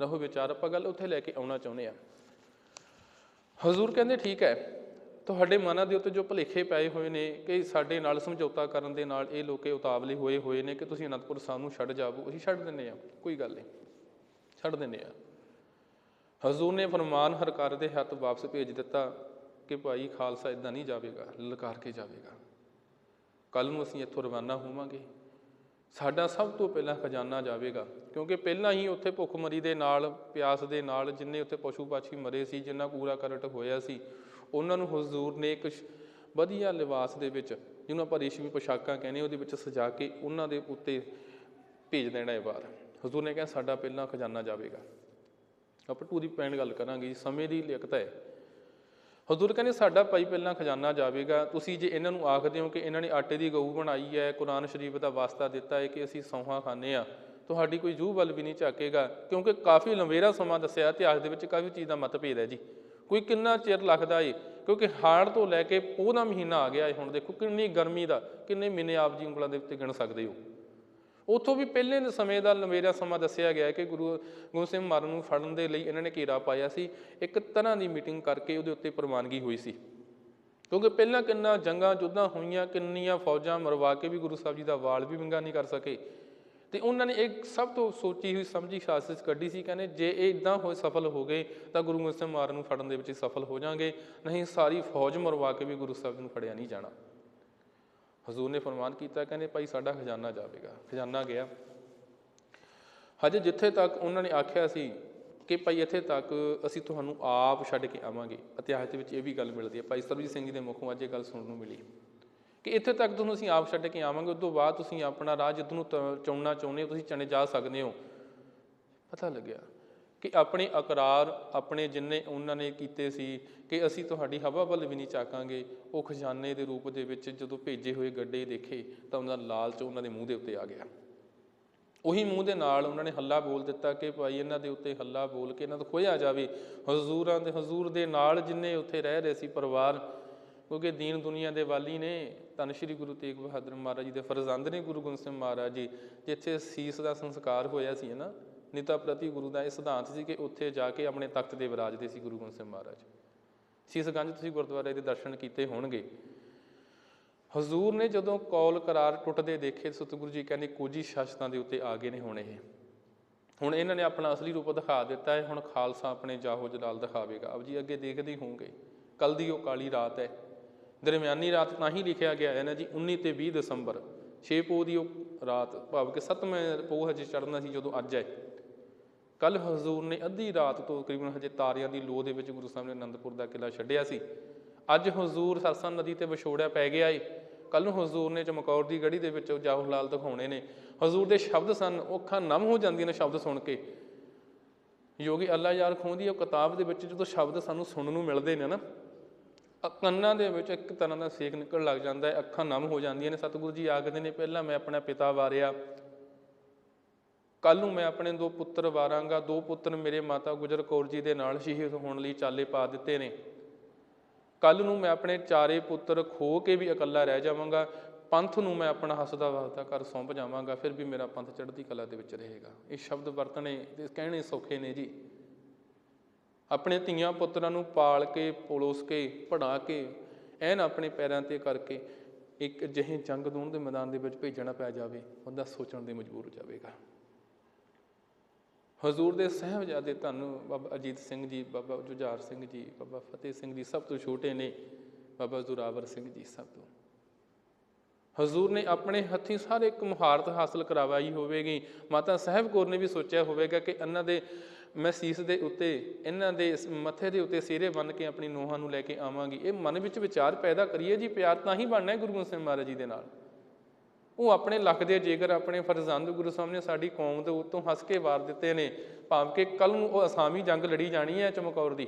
ਰਹੋ ਵਿਚਾਰ, ਆਪਾਂ ਗੱਲ ਉੱਥੇ ਲੈ ਕੇ ਆਉਣਾ ਚਾਹੁੰਦੇ ਆ ਹਜ਼ੂਰ ਕਹਿੰਦੇ, ਠੀਕ ਹੈ, ਤੁਹਾਡੇ ਮਨਾਂ ਦੇ ਉੱਤੇ ਜੋ ਭੁਲੇਖੇ ਪਏ ਹੋਏ ਨੇ ਕਿ ਸਾਡੇ ਨਾਲ ਸਮਝੌਤਾ ਕਰਨ ਦੇ ਨਾਲ ਇਹ ਲੋਕੇ ਉਤਾਵਲੇ ਹੋਏ ਹੋਏ ਨੇ ਕਿ ਤੁਸੀਂ ਅਨੰਦਪੁਰ ਸਾਹਿਬ ਨੂੰ ਛੱਡ ਜਾਵੋ, ਅਸੀਂ ਛੱਡ ਦਿੰਨੇ ਆ ਕੋਈ ਗੱਲ ਨਹੀਂ। ਛੱਡ ਦਿੰਨੇ ਆ। ਹਜ਼ੂਰ ਨੇ ਫਰਮਾਨ ਹਰਕਾਰ ਦੇ ਹੱਥ ਵਾਪਸ ਭੇਜ ਦਿੱਤਾ ਕਿ ਭਾਈ ਖਾਲਸਾ ਇਦਾਂ ਨਹੀਂ ਜਾਵੇਗਾ, ਲਲਕਾਰ ਕੇ ਜਾਵੇਗਾ। ਕੱਲ ਨੂੰ ਅਸੀਂ ਇੱਥੋਂ ਰਵਾਨਾ ਹੋਵਾਂਗੇ। ਸਾਡਾ ਸਭ ਤੋਂ ਪਹਿਲਾਂ ਖਜ਼ਾਨਾ ਜਾਵੇਗਾ, ਕਿਉਂਕਿ ਪਹਿਲਾਂ ਹੀ ਉੱਥੇ ਭੁੱਖਮਰੀ ਦੇ ਨਾਲ, ਪਿਆਸ ਦੇ ਨਾਲ ਜਿੰਨੇ ਉੱਥੇ ਪਸ਼ੂ ਪਾਛੀ ਮਰੇ ਸੀ, ਜਿੰਨਾ ਕੂੜਾ ਕਰਟ ਹੋਇਆ ਸੀ, ਉਹਨਾਂ ਨੂੰ ਹਜ਼ੂਰ ਨੇ ਇੱਕ ਵਧੀਆ ਲਿਬਾਸ ਦੇ ਵਿੱਚ, ਜਿਹਨੂੰ ਆਪਾਂ ਰੇਸ਼ਮੀ ਪੋਸ਼ਾਕਾਂ ਕਹਿੰਦੇ ਉਹਦੇ ਵਿੱਚ ਸਜਾ ਕੇ ਉਹਨਾਂ ਦੇ ਉੱਤੇ ਭੇਜ ਦੇਣਾ ਹੈ ਬਾਹਰ ਹਜ਼ੂਰ ਨੇ ਕਿਹਾ, ਸਾਡਾ ਪਹਿਲਾਂ ਖਜ਼ਾਨਾ ਜਾਵੇਗਾ। ਆਪਾਂ ਦੀ ਪੈਣ ਗੱਲ ਕਰਾਂਗੇ ਜੀ, ਸਮੇਂ ਦੀ ਲਿਖਤ ਹੈ। ਹਜ਼ੂਰ ਕਹਿੰਦੇ, ਸਾਡਾ ਭਾਈ ਪਹਿਲਾਂ ਖਜ਼ਾਨਾ ਜਾਵੇਗਾ। ਤੁਸੀਂ ਜੇ ਇਹਨਾਂ ਨੂੰ ਆਖਦੇ ਹੋ ਕਿ ਇਹਨਾਂ ਨੇ ਆਟੇ ਦੀ ਗਊ ਬਣਾਈ ਹੈ, ਕੁਰਾਨ ਸ਼ਰੀਫ ਦਾ ਵਾਸਤਾ ਦਿੱਤਾ ਹੈ ਕਿ ਅਸੀਂ ਸੌਹਾਂ ਖਾਂਦੇ ਆ ਤੁਹਾਡੀ ਕੋਈ ਜੂਹ ਵੱਲ ਵੀ ਨਹੀਂ ਝਾਕੇਗਾ, ਕਿਉਂਕਿ ਕਾਫੀ ਲੰਬੇਰਾ ਸਮਾਂ ਦੱਸਿਆ, ਇਤਿਹਾਸ ਦੇ ਵਿੱਚ ਕਾਫੀ ਚੀਜ਼ ਦਾ ਮਤਭੇਦ ਹੈ ਜੀ। ਕੋਈ ਕਿੰਨਾ ਚਿਰ ਲੱਗਦਾ ਏ? ਕਿਉਂਕਿ ਹਾੜ ਤੋਂ ਲੈ ਕੇ ਪੋਹ ਦਾ ਮਹੀਨਾ ਆ ਗਿਆ ਏ ਹੁਣ ਦੇਖੋ, ਕਿੰਨੀ ਗਰਮੀ ਦਾ, ਕਿੰਨੇ ਮਹੀਨੇ ਆਪ ਜੀ ਉਂਗਲਾਂ ਦੇ ਉੱਤੇ ਗਿਣ ਸਕਦੇ ਹੋ। ਉੱਥੋਂ ਵੀ ਪਹਿਲੇ ਦੇ ਸਮੇਂ ਦਾ ਲੰਮੇਰਾ ਸਮਾਂ ਦੱਸਿਆ ਗਿਆ ਹੈ ਕਿ ਗੁਰੂ ਗੋਬਿੰਦ ਸਿੰਘ ਮਹਾਰਾਜ ਨੂੰ ਫੜਨ ਦੇ ਲਈ ਇਹਨਾਂ ਨੇ ਘੇਰਾ ਪਾਇਆ ਸੀ, ਇੱਕ ਤਰ੍ਹਾਂ ਦੀ ਮੀਟਿੰਗ ਕਰਕੇ ਉਹਦੇ ਉੱਤੇ ਪ੍ਰਵਾਨਗੀ ਹੋਈ ਸੀ। ਕਿਉਂਕਿ ਪਹਿਲਾਂ ਕਿੰਨਾ ਜੰਗਾਂ ਜੁੱਦਾਂ ਹੋਈਆਂ, ਕਿੰਨੀਆਂ ਫੌਜਾਂ ਮਰਵਾ ਕੇ ਵੀ ਗੁਰੂ ਸਾਹਿਬ ਜੀ ਦਾ ਵਾਲ ਵੀ ਵਿੰਗਾ ਨਹੀਂ ਕਰ ਸਕੇ। ਤੇ ਉਹਨਾਂ ਨੇ ਇੱਕ ਸਭ ਤੋਂ ਸੋਚੀ ਹੋਈ, ਸਮਝੀ ਸਾਜ਼ਿਸ਼ ਕੱਢੀ ਸੀ, ਕਹਿੰਦੇ ਜੇ ਇਹ ਇਦਾਂ ਹੋਏ ਸਫਲ ਹੋ ਗਏ, ਤਾਂ ਗੁਰੂ ਗੋਬਿੰਦ ਸਿੰਘ ਮਹਾਰਾਜ ਨੂੰ ਫੜਨ ਦੇ ਵਿੱਚ ਸਫਲ ਹੋ ਜਾਣਗੇ ਨਹੀਂ, ਸਾਰੀ ਫੌਜ ਮਰਵਾ ਕੇ ਵੀ ਗੁਰੂ ਸਾਹਿਬ ਨੂੰ ਫੜਿਆ ਨਹੀਂ ਜਾਣਾ। ਹਜ਼ੂਰ ਨੇ ਫਰਮਾਨ ਕੀਤਾ, ਕਹਿੰਦੇ ਭਾਈ ਸਾਡਾ ਖਜ਼ਾਨਾ ਜਾਵੇਗਾ। ਖਜ਼ਾਨਾ ਗਿਆ। ਹਜੇ ਜਿੱਥੇ ਤੱਕ ਉਹਨਾਂ ਨੇ ਆਖਿਆ ਸੀ ਕਿ ਭਾਈ ਇੱਥੇ ਤੱਕ ਅਸੀਂ ਤੁਹਾਨੂੰ ਆਪ ਛੱਡ ਕੇ ਆਵਾਂਗੇ, ਇਤਿਹਾਸ ਦੇ ਵਿੱਚ ਇਹ ਵੀ ਗੱਲ ਮਿਲਦੀ ਹੈ। ਭਾਈ ਸਰਬਜੀਤ ਸਿੰਘ ਜੀ ਦੇ ਮੁਖੋਂ ਅੱਜ ਇਹ ਗੱਲ ਸੁਣਨ ਨੂੰ ਮਿਲੀ। ਕਿ ਇੱਥੇ ਤੱਕ ਤੁਹਾਨੂੰ ਅਸੀਂ ਆਪ ਛੱਡ ਕੇ ਆਵਾਂਗੇ, ਉਸ ਤੋਂ ਬਾਅਦ ਤੁਸੀਂ ਆਪਣਾ ਰਾਹ ਜਿੱਦ ਨੂੰ ਤ- ਚੁਣਨਾ ਚਾਹੁੰਦੇ ਹੋ, ਤੁਸੀਂ ਚਣੇ ਜਾ ਸਕਦੇ ਹੋ। ਪਤਾ ਲੱਗਿਆ ਕਿ ਆਪਣੇ ਅਕਰਾਰ ਆਪਣੇ ਜਿੰਨੇ ਉਹਨਾਂ ਨੇ ਕੀਤੇ ਸੀ ਕਿ ਅਸੀਂ ਤੁਹਾਡੀ ਹਵਾ ਵੱਲ ਵੀ ਨਹੀਂ ਚਾਕਾਂਗੇ ਉਹ ਖਜ਼ਾਨੇ ਦੇ ਰੂਪ ਦੇ ਵਿੱਚ ਜਦੋਂ ਭੇਜੇ ਹੋਏ ਗੱਡੇ ਦੇਖੇ ਤਾਂ ਉਹਨਾਂ ਦਾ ਲਾਲਚ ਉਹਨਾਂ ਦੇ ਮੂੰਹ ਦੇ ਉੱਤੇ ਆ ਗਿਆ। ਉਹੀ ਮੂੰਹ ਦੇ ਨਾਲ ਉਹਨਾਂ ਨੇ ਹੱਲਾ ਬੋਲ ਦਿੱਤਾ ਕਿ ਭਾਈ ਇਹਨਾਂ ਦੇ ਉੱਤੇ ਹੱਲਾ ਬੋਲ ਕੇ ਇਹਨਾਂ ਤੋਂ ਖੋਇਆ ਜਾਵੇ। ਹਜ਼ੂਰਾਂ ਦੇ ਹਜ਼ੂਰ ਦੇ ਨਾਲ ਜਿੰਨੇ ਉੱਥੇ ਰਹਿ ਰਹੇ ਸੀ ਪਰਿਵਾਰ, ਕਿਉਂਕਿ ਦੀਨ ਦੁਨੀਆ ਦੇ ਵਾਲੀ ਨੇ, ਧੰਨ ਸ਼੍ਰੀ ਗੁਰੂ ਤੇਗ ਬਹਾਦਰ ਮਹਾਰਾਜ ਜੀ ਦੇ ਫਰਜ਼ੰਦ ਨੇ ਗੁਰੂ ਗੋਬਿੰਦ ਸਿੰਘ ਮਹਾਰਾਜ ਜੀ, ਜਿੱਥੇ ਸੀਸ ਦਾ ਸੰਸਕਾਰ ਹੋਇਆ ਸੀ ਨਾ ਨਿਤਾ ਪ੍ਰਤੀ ਗੁਰੂ ਦਾ ਇਹ ਸਿਧਾਂਤ ਸੀ ਕਿ ਉੱਥੇ ਜਾ ਕੇ ਆਪਣੇ ਤਖਤ ਤੇ ਵਿਰਾਜਦੇ ਸੀ ਗੁਰੂ ਗੋਬਿੰਦ ਸਿੰਘ ਮਹਾਰਾਜ। ਸੀਸਗੰਜ ਤੁਸੀਂ ਗੁਰਦੁਆਰੇ ਦੇ ਦਰਸ਼ਨ ਕੀਤੇ ਹੋਣਗੇ। ਹਜ਼ੂਰ ਨੇ ਜਦੋਂ ਕੌਲ ਕਰਾਰ ਟੁੱਟਦੇ ਦੇਖੇ, ਸਤਿਗੁਰੂ ਜੀ ਕਹਿੰਦੇ, ਕੁਝ ਹੀ ਦੇ ਉੱਤੇ ਆ ਗਏ ਨੇ ਹੁਣ ਇਹ। ਹੁਣ ਇਹਨਾਂ ਨੇ ਆਪਣਾ ਅਸਲੀ ਰੂਪ ਦਿਖਾ ਦਿੱਤਾ ਹੈ। ਹੁਣ ਖਾਲਸਾ ਆਪਣੇ ਜਾਹੋ ਜਲਾਲ ਦਿਖਾਵੇਗਾ। ਆਪ ਜੀ ਅੱਗੇ ਦੇਖਦੇ ਹੀ ਹੋਵੋਗੇ ਕੱਲ ਦੀ ਉਹ ਕਾਲੀ ਰਾਤ ਹੈ। ਦਰਮਿਆਨੀ ਰਾਤ ਤਾਂ ਹੀ ਲਿਖਿਆ ਗਿਆ ਹੈ ਨਾ ਜੀ 19 ਤੇ 20 ਦਸੰਬਰ। 6 ਪੋਹ ਦੀ ਉਹ ਰਾਤ, ਭਾਵ ਕਿ 7ਵੇਂ ਪੋਹ ਹਜੇ ਚੜ੍ਹਨਾ ਸੀ ਜਦੋਂ ਅੱਜ ਹੈ। ਕੱਲ ਹਜ਼ੂਰ ਨੇ ਅੱਧੀ ਰਾਤ ਤੋਂ ਤਕਰੀਬਨ ਹਜੇ ਤਾਰਿਆਂ ਦੀ ਲੋ ਦੇ ਵਿੱਚ ਗੁਰੂ ਸਾਹਿਬ ਨੇ ਅਨੰਦਪੁਰ ਦਾ ਕਿਲਾ ਛੱਡਿਆ ਸੀ। ਅੱਜ ਹਜ਼ੂਰ ਸਰਸਾ ਨਦੀ ਤੇ ਵਿਛੋੜਿਆ ਪੈ ਗਿਆ ਏ। ਕੱਲ ਨੂੰ ਹਜ਼ੂਰ ਨੇ ਚਮਕੌਰ ਦੀ ਗੜੀ ਦੇ ਵਿੱਚ ਜਾਹੂ ਲਾਲ ਦਿਖਾਉਣੇ ਨੇ। ਹਜ਼ੂਰ ਦੇ ਸ਼ਬਦ ਸਨ ਉਹ ਅੱਖਾਂ ਨਮ ਹੋ ਜਾਂਦੀਆਂ ਨੇ ਸ਼ਬਦ ਸੁਣ ਕੇ। ਯੋਗੀ ਅੱਲਾ ਯਾਰ ਖੂਹ ਦੀ ਉਹ ਕਿਤਾਬ ਦੇ ਵਿੱਚ ਜਦੋਂ ਸ਼ਬਦ ਸਾਨੂੰ ਸੁਣਨ ਨੂੰ ਮਿਲਦੇ ਨੇ ਨਾ, ਅ- ਕੰਨਾਂ ਦੇ ਵਿੱਚ ਇੱਕ ਤਰ੍ਹਾਂ ਦਾ ਸੇਕ ਨਿਕਲ ਲੱਗ ਜਾਂਦਾ ਹੈ, ਅੱਖਾਂ ਨਮ ਹੋ ਜਾਂਦੀਆਂ ਨੇ। ਸਤਿਗੁਰੂ ਜੀ ਆਖਦੇ ਨੇ, ਪਹਿਲਾਂ ਮੈਂ ਆਪਣਾ ਪਿਤਾ ਵਾਰਿਆ ਕੱਲ ਨੂੰ ਮੈਂ ਆਪਣੇ ਦੋ ਪੁੱਤਰ ਵਾਰਾਂਗਾ, ਦੋ ਪੁੱਤਰ ਮੇਰੇ ਮਾਤਾ ਗੁਜਰ ਕੌਰ ਜੀ ਦੇ ਨਾਲ ਸ਼ਹੀਦ ਹੋਣ ਲਈ ਚਾਲੇ ਪਾ ਦਿੱਤੇ ਨੇ। ਕੱਲ ਨੂੰ ਮੈਂ ਆਪਣੇ ਚਾਰੇ ਪੁੱਤਰ ਖੋ ਕੇ ਵੀ ਇਕੱਲਾ ਰਹਿ ਜਾਵਾਂਗਾ, ਪੰਥ ਨੂੰ ਮੈਂ ਆਪਣਾ ਹੱਸਦਾ ਵਸਦਾ ਕਰ ਸੌਂਪ ਜਾਵਾਂਗਾ, ਫਿਰ ਵੀ ਮੇਰਾ ਪੰਥ ਚੜ੍ਹਦੀ ਕਲਾ ਦੇ ਵਿੱਚ ਰਹੇਗਾ। ਇਹ ਸ਼ਬਦ ਵਰਤਣੇ ਤੇ ਕਹਿਣੇ ਸੌਖੇ ਨੇ ਜੀ। ਆਪਣੇ ਧੀਆਂ ਪੁੱਤਰਾਂ ਨੂੰ ਪਾਲ ਕੇ, ਪਲੋਸ ਕੇ ਪੜਾ ਕੇ, ਐਨ ਆਪਣੇ ਪੈਰਾਂ ਤੇ ਕਰਕੇ ਇੱਕ ਅਜਿਹੇ ਜੰਗ ਦੂਣ ਦੇ ਮੈਦਾਨ ਦੇ ਵਿੱਚ ਭੇਜਣਾ ਪੈ ਜਾਵੇ ਬੰਦਾ ਸੋਚਣ ਦੇ ਮਜਬੂਰ ਹੋ ਜਾਵੇਗਾ। ਹਜ਼ੂਰ ਦੇ ਸਹਿਬਜ਼ਾਦੇ ਧੰਨ ਬਾਬਾ ਅਜੀਤ ਸਿੰਘ ਜੀ, ਬਾਬਾ ਜੁਝਾਰ ਸਿੰਘ ਜੀ, ਬਾਬਾ ਫਤਿਹ ਸਿੰਘ ਜੀ ਸਭ ਤੋਂ ਛੋਟੇ ਨੇ, ਬਾਬਾ ਜ਼ੁਰਾਵਰ ਸਿੰਘ ਜੀ ਸਭ ਤੋਂ। ਹਜ਼ੂਰ ਨੇ ਆਪਣੇ ਹੱਥੀਂ ਸਾਰੇ ਇੱਕ ਮੁਹਾਰਤ ਹਾਸਲ ਕਰਵਾਈ ਹੋਵੇਗੀ। ਮਾਤਾ ਸਾਹਿਬ ਕੌਰ ਨੇ ਵੀ ਸੋਚਿਆ ਹੋਵੇਗਾ ਕਿ ਇਹਨਾਂ ਦੇ ਮੈਂ ਸੀਸ ਦੇ ਉੱਤੇ, ਇਹਨਾਂ ਦੇ ਮੱਥੇ ਦੇ ਉੱਤੇ ਸਿਰੇ ਬੰਨ ਕੇ ਆਪਣੀ ਨੂੰਹਾਂ ਨੂੰ ਲੈ ਕੇ ਆਵਾਂਗੀ। ਇਹ ਮਨ ਵਿੱਚ ਵਿਚਾਰ ਪੈਦਾ ਕਰੀਏ ਜੀ, ਪਿਆਰ ਤਾਂ ਹੀ ਬਣਨਾ ਹੈ ਗੁਰੂ ਗੋਬਿੰਦ ਸਿੰਘ ਮਹਾਰਾਜ ਜੀ ਦੇ ਨਾਲ। ਉਹ ਆਪਣੇ ਲੱਖ ਦੇ ਜੇਕਰ ਆਪਣੇ ਫਰਜ਼ੰਦ ਗੁਰੂ ਸਾਹਿਬ ਨੇ ਸਾਡੀ ਕੌਮ ਦੇ ਉੱਤੋਂ ਹੱਸ ਕੇ ਵਾਰ ਦਿੱਤੇ ਨੇ, ਭਾਵ ਕਿ ਕੱਲ ਨੂੰ ਉਹ ਅਸਾਮੀ ਜੰਗ ਲੜੀ ਜਾਣੀ ਹੈ ਚਮਕੌਰ ਦੀ।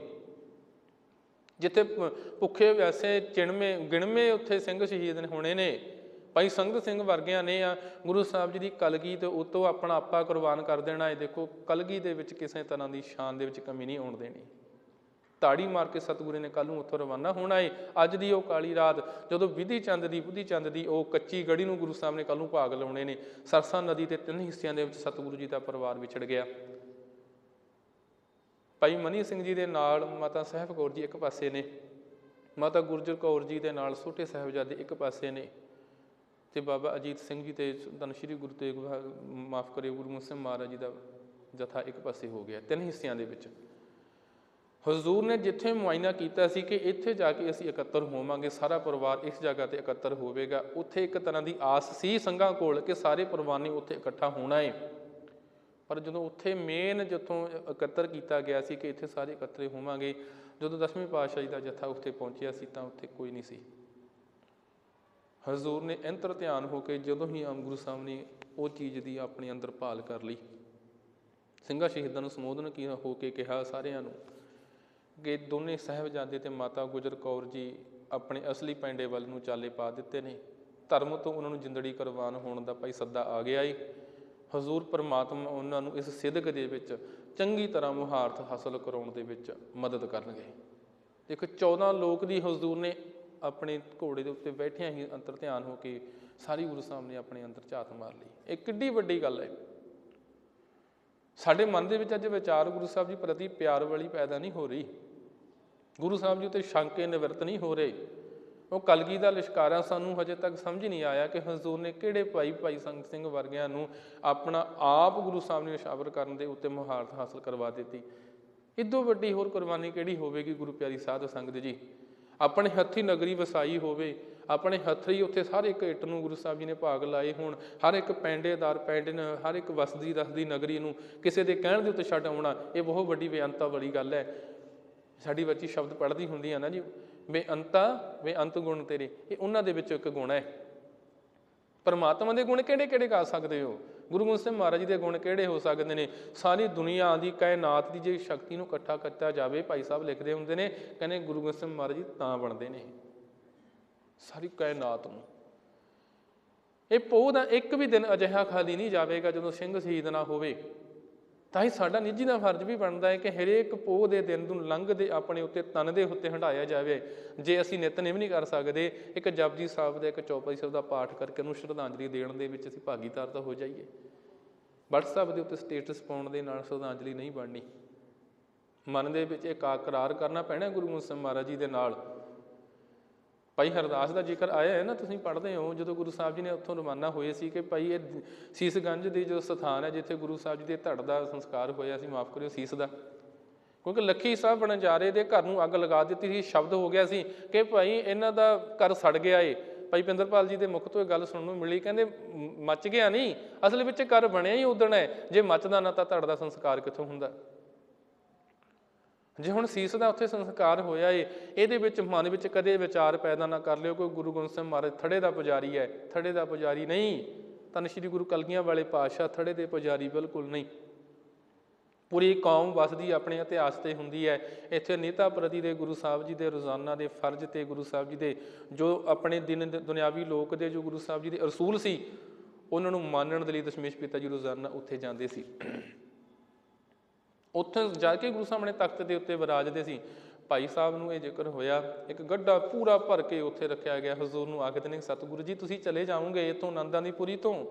ਜਿੱਥੇ ਭੁੱਖੇ ਵੈਸੇ ਚਿਣਵੇਂ ਗਿਣਵੇਂ ਉੱਥੇ ਸਿੰਘ ਸ਼ਹੀਦ ਨੇ ਹੋਣੇ ਨੇ। ਭਾਈ ਸੰਗਤ ਸਿੰਘ ਵਰਗਿਆਂ ਨੇ ਆ, ਗੁਰੂ ਸਾਹਿਬ ਜੀ ਦੀ ਕਲਗੀ ਤੇ ਉਤੋਂ ਆਪਣਾ ਆਪਾ ਕੁਰਬਾਨ ਕਰ ਦੇਣਾ। ਇਹ ਦੇਖੋ, ਕਲਗੀ ਦੇ ਵਿੱਚ ਕਿਸੇ ਤਰ੍ਹਾਂ ਦੀ ਸ਼ਾਨ ਦੇ ਵਿੱਚ ਕਮੀ ਨਹੀਂ ਆਉਣ ਦੇਣੀ। ਤਾੜੀ ਮਾਰ ਕੇ ਸਤਿਗੁਰੂ ਨੇ ਕੱਲ ਨੂੰ ਉੱਥੋਂ ਰਵਾਨਾ ਹੋਣਾ ਏ। ਅੱਜ ਦੀ ਉਹ ਕਾਲੀ ਰਾਤ, ਜਦੋਂ ਵਿਧੀ ਚੰਦ ਦੀ, ਬੁੱਧੀ ਚੰਦ ਦੀ ਉਹ ਕੱਚੀ ਗੜੀ ਨੂੰ ਗੁਰੂ ਸਾਹਿਬ ਨੇ ਕੱਲ ਨੂੰ ਭਾਗ ਲਾਉਣੇ ਨੇ, ਸਰਸਾ ਨਦੀ ਦੇ ਤਿੰਨ ਹਿੱਸਿਆਂ ਦੇ ਵਿੱਚ ਸਤਿਗੁਰੂ ਜੀ ਦਾ ਪਰਿਵਾਰ ਵਿਛੜ ਗਿਆ। ਭਾਈ ਮਨੀ ਸਿੰਘ ਜੀ ਦੇ ਨਾਲ ਮਾਤਾ ਸਾਹਿਬ ਕੌਰ ਜੀ ਇੱਕ ਪਾਸੇ ਨੇ, ਮਾਤਾ ਗੁਰਜਰ ਕੌਰ ਜੀ ਦੇ ਨਾਲ ਛੋਟੇ ਸਾਹਿਬਜ਼ਾਦੇ ਇੱਕ ਪਾਸੇ ਨੇ ਤੇ ਬਾਬਾ ਅਜੀਤ ਸਿੰਘ ਜੀ ਤੇ ਧੰਨ ਸ਼੍ਰੀ ਗੁਰੂ ਤੇਗ ਬਹਾ- ਮਾਫ ਕਰਿਓ ਗੁਰੂ ਮੁਸਲਿਮ ਮਹਾਰਾਜ ਜੀ ਦਾ ਜਥਾ ਇੱਕ ਪਾਸੇ ਹੋ ਗਿਆ, ਤਿੰਨ ਹਿੱਸਿਆਂ ਦੇ ਵਿੱਚ। ਹਜ਼ੂਰ ਨੇ ਜਿੱਥੇ ਮੁਆਇਨਾ ਕੀਤਾ ਸੀ ਕਿ ਇੱਥੇ ਜਾ ਕੇ ਅਸੀਂ ਇਕੱਤਰ ਹੋਵਾਂਗੇ, ਸਾਰਾ ਪਰਿਵਾਰ ਇਸ ਜਗ੍ਹਾ ਤੇ ਇਕੱਤਰ ਹੋਵੇਗਾ। ਉੱਥੇ ਇੱਕ ਤਰ੍ਹਾਂ ਦੀ ਆਸ ਸੀ ਸੰਘਾਂ ਕੋਲ ਕਿ ਸਾਰੇ ਪਰਿਵਾਰ ਨੇ ਉੱਥੇ ਇਕੱਠਾ ਹੋਣਾ ਹੈ ਪਰ ਜਦੋਂ ਉੱਥੇ ਮੇਨ ਜਿੱਥੋਂ ਇਕੱਤਰ ਕੀਤਾ ਗਿਆ ਸੀ ਕਿ ਇੱਥੇ ਸਾਰੇ ਇਕੱਤਰੇ ਹੋਵਾਂਗੇ, ਜਦੋਂ ਦਸਵੇਂ ਪਾਤਸ਼ਾਹ ਜੀ ਦਾ ਜਥਾ ਉੱਥੇ ਪਹੁੰਚਿਆ ਸੀ ਤਾਂ ਉੱਥੇ ਕੋਈ ਨਹੀਂ ਸੀ। ਹਜ਼ੂਰ ਨੇ ਅੰਤਰ ਧਿਆਨ ਹੋ ਕੇ ਜਦੋਂ ਹੀ ਆਮ ਗੁਰੂ ਸਾਹਿਬ ਨੇ ਉਹ ਚੀਜ਼ ਦੀ ਆਪਣੇ ਅੰਦਰ ਭਾਲ ਕਰ ਲਈ। ਸਿੰਘਾਂ ਸ਼ਹੀਦਾਂ ਨੂੰ ਸੰਬੋਧਨ ਕੀ ਹੋ ਕੇ ਕਿਹਾ ਸਾਰਿਆਂ ਨੂੰ ਕਿ ਦੋਨੇ ਸਾਹਿਬਜ਼ਾਦੇ ਤੇ ਮਾਤਾ ਗੁਜਰ ਕੌਰ ਜੀ ਆਪਣੇ ਅਸਲੀ ਪੈਂਡੇ ਵੱਲ ਨੂੰ ਚਾਲੇ ਪਾ ਦਿੱਤੇ ਨੇ। ਧਰਮ ਤੋਂ ਉਹਨਾਂ ਨੂੰ ਜਿੰਦੜੀ ਕੁਰਬਾਨ ਹੋਣ ਦਾ ਭਾਈ ਸੱਦਾ ਆ ਗਿਆ ਏ। ਹਜ਼ੂਰ ਪਰਮਾਤਮਾ ਉਹਨਾਂ ਨੂੰ ਇਸ ਸਿਦਕ ਦੇ ਵਿੱਚ ਚੰਗੀ ਤਰ੍ਹਾਂ ਮੁਹਾਰਤ ਹਾਸਲ ਕਰਾਉਣ ਦੇ ਵਿੱਚ ਮਦਦ ਕਰਨਗੇ। ਦੇਖੋ 14 ਲੋਕ ਦੀ ਹਜ਼ੂਰ ਨੇ ਆਪਣੇ ਘੋੜੇ ਦੇ ਉੱਤੇ ਬੈਠਿਆਂ ਹੀ ਅੰਤਰ ਧਿਆਨ ਹੋ ਕੇ ਸਾਰੀ ਗੁਰੂ ਸਾਹਿਬ ਨੇ ਆਪਣੇ ਅੰਦਰ ਝਾਤ ਮਾਰ ਲਈ। ਇਹ ਕਿੱਡੀ ਵੱਡੀ ਗੱਲ ਹੈ। ਸਾਡੇ ਮਨ ਦੇ ਵਿੱਚ ਅੱਜ ਵਿਚਾਰ ਗੁਰੂ ਸਾਹਿਬ ਜੀ ਪ੍ਰਤੀ ਪਿਆਰ ਵਾਲੀ ਪੈਦਾ ਨਹੀਂ ਹੋ ਰਹੀ। ਗੁਰੂ ਸਾਹਿਬ ਜੀ ਉਤੇ ਸ਼ੰਕੇ ਨਿਵਰਤ ਨਹੀਂ ਹੋ ਰਹੇ। ਉਹ ਕਲਗੀ ਦਾ ਲਿਸ਼ਕਾਰਾ ਸਾਨੂੰ ਹਜੇ ਤੱਕ ਸਮਝ ਨਹੀਂ ਆਇਆ ਕਿ ਹਜ਼ੂਰ ਨੇ ਕਿਹੜੇ ਭਾਈ ਭਾਈ ਸੰਗਤ ਸਿੰਘ ਵਰਗਿਆਂ ਨੂੰ ਆਪਣਾ ਆਪ ਗੁਰੂ ਸਾਹਿਬ ਨੇ ਨਿਸ਼ਾਵਰ ਕਰਨ ਦੇ ਉੱਤੇ ਮੁਹਾਰਤ ਹਾਸਲ ਕਰਵਾ ਦਿੱਤੀ। ਇਦੋਂ ਵੱਡੀ ਹੋਰ ਕੁਰਬਾਨੀ ਕਿਹੜੀ ਹੋਵੇਗੀ ਗੁਰੂ ਪਿਆਰੀ ਸਾਧ ਸੰਗਤ ਜੀ? ਆਪਣੇ ਹੱਥੀ ਨਗਰੀ ਵਸਾਈ ਹੋਵੇ, ਆਪਣੇ ਹੱਥੀ ਉੱਥੇ ਹਰ ਇੱਕ ਇੱਟ ਨੂੰ ਗੁਰੂ ਸਾਹਿਬ ਜੀ ਨੇ ਭਾਗ ਲਾਏ ਹੋਣ, ਹਰ ਇੱਕ ਪੈਂਡੇਦਾਰ ਪੈਂਡਨ, ਹਰ ਇੱਕ ਵਸਦੀ ਰਸਦੀ ਨਗਰੀ ਨੂੰ ਕਿਸੇ ਦੇ ਕਹਿਣ ਦੇ ਉੱਤੇ ਛੱਡ ਆਉਣਾ, ਇਹ ਬਹੁਤ ਵੱਡੀ ਬੇਅੰਤਾ ਵਾਲੀ ਗੱਲ ਹੈ। ਸਾਡੀ ਬੱਚੀ ਸ਼ਬਦ ਪੜ੍ਹਦੀ ਹੁੰਦੀ ਆ ਨਾ ਜੀ ਬੇਅੰਤਾ ਬੇਅੰਤ ਗੁਣ ਤੇਰੇ ਇਹ ਉਹਨਾਂ ਦੇ ਵਿੱਚੋਂ ਇੱਕ ਗੁਣ ਹੈ। ਪਰਮਾਤਮਾ ਦੇ ਗੁਣ ਕਿਹੜੇ ਕਿਹੜੇ ਗਾ ਸਕਦੇ ਹੋ? ਗੁਰੂ ਗੋਬਿੰਦ ਸਿੰਘ ਮਹਾਰਾਜ ਜੀ ਦੇ ਗੁਣ ਕਿਹੜੇ ਹੋ ਸਕਦੇ ਨੇ? ਸਾਰੀ ਦੁਨੀਆ ਦੀ ਕਾਇਨਾਤ ਦੀ ਜੇ ਸ਼ਕਤੀ ਨੂੰ ਇਕੱਠਾ ਕੀਤਾ ਜਾਵੇ, ਭਾਈ ਸਾਹਿਬ ਲਿਖਦੇ ਹੁੰਦੇ ਨੇ, ਕਹਿੰਦੇ ਗੁਰੂ ਗੋਬਿੰਦ ਸਿੰਘ ਮਹਾਰਾਜ ਜੀ ਤਾਂ ਬਣਦੇ ਨੇ ਸਾਰੀ ਕਾਇਨਾਤ ਨੂੰ। ਇਹ ਪੋਹ ਦਾ ਇੱਕ ਵੀ ਦਿਨ ਅਜਿਹਾ ਖਾਲੀ ਨਹੀਂ ਜਾਵੇਗਾ ਜਦੋਂ ਸਿੰਘ ਸ਼ਹੀਦ ਨਾ ਹੋਵੇ। ਤਾਂ ਹੀ ਸਾਡਾ ਨਿੱਜੀ ਦਾ ਫਰਜ਼ ਵੀ ਬਣਦਾ ਹੈ ਕਿ ਹਰੇਕ ਪੋਹ ਦੇ ਦਿਨ ਨੂੰ ਲੰਘਦੇ ਆਪਣੇ ਉੱਤੇ ਤਨ ਦੇ ਉੱਤੇ ਹੰਡਾਇਆ ਜਾਵੇ। ਜੇ ਅਸੀਂ ਨਿਤਨੇਮ ਨਹੀਂ ਕਰ ਸਕਦੇ, ਇੱਕ ਜਪਜੀ ਸਾਹਿਬ ਦਾ, ਇੱਕ ਚੌਪਈ ਸਾਹਿਬ ਦਾ ਪਾਠ ਕਰਕੇ ਉਹਨੂੰ ਸ਼ਰਧਾਂਜਲੀ ਦੇਣ ਦੇ ਵਿੱਚ ਅਸੀਂ ਭਾਗੀਦਾਰ ਤਾਂ ਹੋ ਜਾਈਏ। WhatsApp ਦੇ ਉੱਤੇ ਸਟੇਟਸ ਪਾਉਣ ਦੇ ਨਾਲ ਸ਼ਰਧਾਂਜਲੀ ਨਹੀਂ ਬਣਨੀ। ਮਨ ਦੇ ਵਿੱਚ ਇੱਕ ਇਕਰਾਰ ਕਰਨਾ ਪੈਣਾ ਗੁਰੂ ਗੋਬਿੰਦ ਸਿੰਘ ਮਹਾਰਾਜ ਜੀ ਦੇ ਨਾਲ। ਭਾਈ ਹਰਦਾਸ ਦਾ ਜ਼ਿਕਰ ਆਇਆ ਹੈ ਨਾ, ਤੁਸੀਂ ਪੜ੍ਹਦੇ ਹੋ, ਜਦੋਂ ਗੁਰੂ ਸਾਹਿਬ ਜੀ ਨੇ ਉੱਥੋਂ ਰਵਾਨਾ ਹੋਏ ਸੀ ਕਿ ਭਾਈ ਇਹ ਸੀਸਗੰਜ ਦੀ ਜੋ ਸਥਾਨ ਹੈ, ਜਿੱਥੇ ਗੁਰੂ ਸਾਹਿਬ ਜੀ ਦੇ ਧੜ ਦਾ ਸੰਸਕਾਰ ਹੋਇਆ ਸੀ, ਮਾਫ ਕਰਿਓ, ਸੀਸ ਦਾ। ਕਿਉਂਕਿ ਲੱਖੀ ਸਾਹਿਬ ਬਣਜਾਰੇ ਦੇ ਘਰ ਨੂੰ ਅੱਗ ਲਗਾ ਦਿੱਤੀ ਸੀ, ਸ਼ਬਦ ਹੋ ਗਿਆ ਸੀ ਕਿ ਭਾਈ ਇਹਨਾਂ ਦਾ ਘਰ ਸੜ ਗਿਆ ਏ। ਭਾਈ ਪਿੰਦਰਪਾਲ ਜੀ ਦੇ ਮੁਖ ਤੋਂ ਇਹ ਗੱਲ ਸੁਣਨ ਨੂੰ ਮਿਲੀ, ਕਹਿੰਦੇ ਮੱਚ ਗਿਆ ਨਹੀਂ, ਅਸਲ ਵਿੱਚ ਘਰ ਬਣਿਆ ਹੀ ਉਦਣ ਹੈ, ਜੇ ਮੱਚਦਾ ਨਾ ਤਾਂ ਧੜ ਦਾ ਸੰਸਕਾਰ ਕਿੱਥੋਂ ਹੁੰਦਾ? ਜੇ ਹੁਣ ਸੀਸ ਦਾ ਉੱਥੇ ਸੰਸਕਾਰ ਹੋਇਆ ਏ, ਇਹਦੇ ਵਿੱਚ ਮਨ ਵਿੱਚ ਕਦੇ ਵਿਚਾਰ ਪੈਦਾ ਨਾ ਕਰ ਲਿਓ, ਕੋਈ ਗੁਰੂ ਗੋਬਿੰਦ ਸਿੰਘ ਮਹਾਰਾਜ ਥੜੇ ਦਾ ਪੁਜਾਰੀ ਹੈ, ਥੜੇ ਦਾ ਪੁਜਾਰੀ ਨਹੀਂ। ਤਨ ਸ਼੍ਰੀ ਗੁਰੂ ਕਲਗੀਆਂ ਵਾਲੇ ਪਾਤਸ਼ਾਹ ਥੜੇ ਦੇ ਪੁਜਾਰੀ ਬਿਲਕੁਲ ਨਹੀਂ। ਪੂਰੀ ਕੌਮ ਵਸਦੀ ਆਪਣੇ ਇਤਿਹਾਸ ਤੇ ਹੁੰਦੀ ਹੈ। ਇੱਥੇ ਨੇਤਾ ਪ੍ਰਤੀ ਦੇ ਗੁਰੂ ਸਾਹਿਬ ਜੀ ਦੇ ਰੋਜ਼ਾਨਾ ਦੇ ਫਰਜ਼ ਤੇ ਗੁਰੂ ਸਾਹਿਬ ਜੀ ਦੇ ਜੋ ਆਪਣੇ ਦਿਨ ਦੁਨਿਆਵੀ ਲੋਕ ਦੇ ਜੋ ਗੁਰੂ ਸਾਹਿਬ ਜੀ ਦੇ ਰਸੂਲ ਸੀ, ਉਹਨਾਂ ਨੂੰ ਮੰਨਣ ਦੇ ਲਈ ਦਸ਼ਮੇਸ਼ ਪਿਤਾ ਜੀ ਰੋਜ਼ਾਨਾ ਉੱਥੇ ਜਾਂਦੇ ਸੀ। ਉੱਥੇ ਜਾ ਕੇ ਗੁਰੂ ਸਾਹਮਣੇ ਤਖਤ ਦੇ ਉੱਤੇ ਵਿਰਾਜਦੇ ਸੀ। ਭਾਈ ਸਾਹਿਬ ਨੂੰ ਇਹ ਜ਼ਿਕਰ ਹੋਇਆ, ਇੱਕ ਗੱਡਾ ਪੂਰਾ ਭਰ ਕੇ ਉੱਥੇ ਰੱਖਿਆ ਗਿਆ। ਹਜ਼ੂਰ ਨੂੰ ਆਖਦੇ ਨੇ, ਸਤਿਗੁਰੂ ਜੀ, ਤੁਸੀਂ ਚਲੇ ਜਾਓਗੇ ਇੱਥੋਂ ਆਨੰਦਾਂ ਦੀ ਪੁਰੀ ਤੋਂ?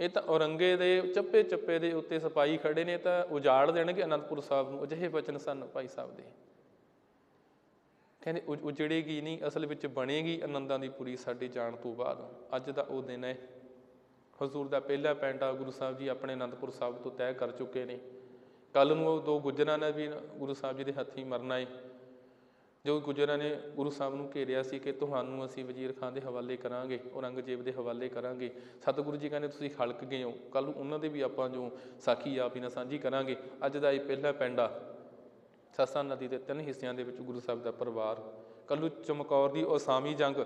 ਇਹ ਤਾਂ ਔਰੰਗੇ ਦੇ ਚੱਪੇ ਚੱਪੇ ਦੇ ਉੱਤੇ ਸਿਪਾਹੀ ਖੜੇ ਨੇ, ਤਾਂ ਉਜਾੜ ਦੇਣਗੇ ਅਨੰਦਪੁਰ ਸਾਹਿਬ ਨੂੰ। ਅਜਿਹੇ ਬਚਨ ਸਨ ਭਾਈ ਸਾਹਿਬ ਦੇ। ਕਹਿੰਦੇ ਉਜ- ਉਜੜੇਗੀ ਨਹੀਂ, ਅਸਲ ਵਿੱਚ ਬਣੇਗੀ ਆਨੰਦਾਂ ਦੀ ਪੁਰੀ ਸਾਡੇ ਜਾਣ ਤੋਂ ਬਾਅਦ। ਅੱਜ ਦਾ ਉਹ ਦਿਨ ਹੈ। ਹਜ਼ੂਰ ਦਾ ਪਹਿਲਾ ਪੈਂਡਾ ਗੁਰੂ ਸਾਹਿਬ ਜੀ ਆਪਣੇ ਅਨੰਦਪੁਰ ਸਾਹਿਬ ਤੋਂ ਤੈਅ ਕਰ ਚੁੱਕੇ ਨੇ। ਕੱਲ ਨੂੰ ਉਹ ਦੋ ਗੁੱਜਰਾਂ ਨੇ ਵੀ ਗੁਰੂ ਸਾਹਿਬ ਜੀ ਦੇ ਹੱਥੀਂ ਮਰਨਾ ਏ ਜੋ ਗੁੱਜਰਾਂ ਨੇ ਗੁਰੂ ਸਾਹਿਬ ਨੂੰ ਘੇਰਿਆ ਸੀ ਕਿ ਤੁਹਾਨੂੰ ਅਸੀਂ ਵਜ਼ੀਰ ਖਾਨ ਦੇ ਹਵਾਲੇ ਕਰਾਂਗੇ, ਔਰੰਗਜ਼ੇਬ ਦੇ ਹਵਾਲੇ ਕਰਾਂਗੇ। ਸਤਿਗੁਰੂ ਜੀ ਕਹਿੰਦੇ, ਤੁਸੀਂ ਹਲਕ ਗਏ ਹੋ। ਕੱਲ ਨੂੰ ਉਹਨਾਂ ਦੇ ਵੀ ਆਪਾਂ ਜੋ ਸਾਖੀ ਆਪ ਹੀ ਨਾਲ ਸਾਂਝੀ ਕਰਾਂਗੇ। ਅੱਜ ਦਾ ਇਹ ਪਹਿਲਾ ਪੈਂਡਾ ਸਸਾ ਨਦੀ ਦੇ ਤਿੰਨ ਹਿੱਸਿਆਂ ਦੇ ਵਿੱਚ ਗੁਰੂ ਸਾਹਿਬ ਦਾ ਪਰਿਵਾਰ। ਕੱਲੂ ਚਮਕੌਰ ਦੀ ਉਸਾਮੀ ਜੰਗ,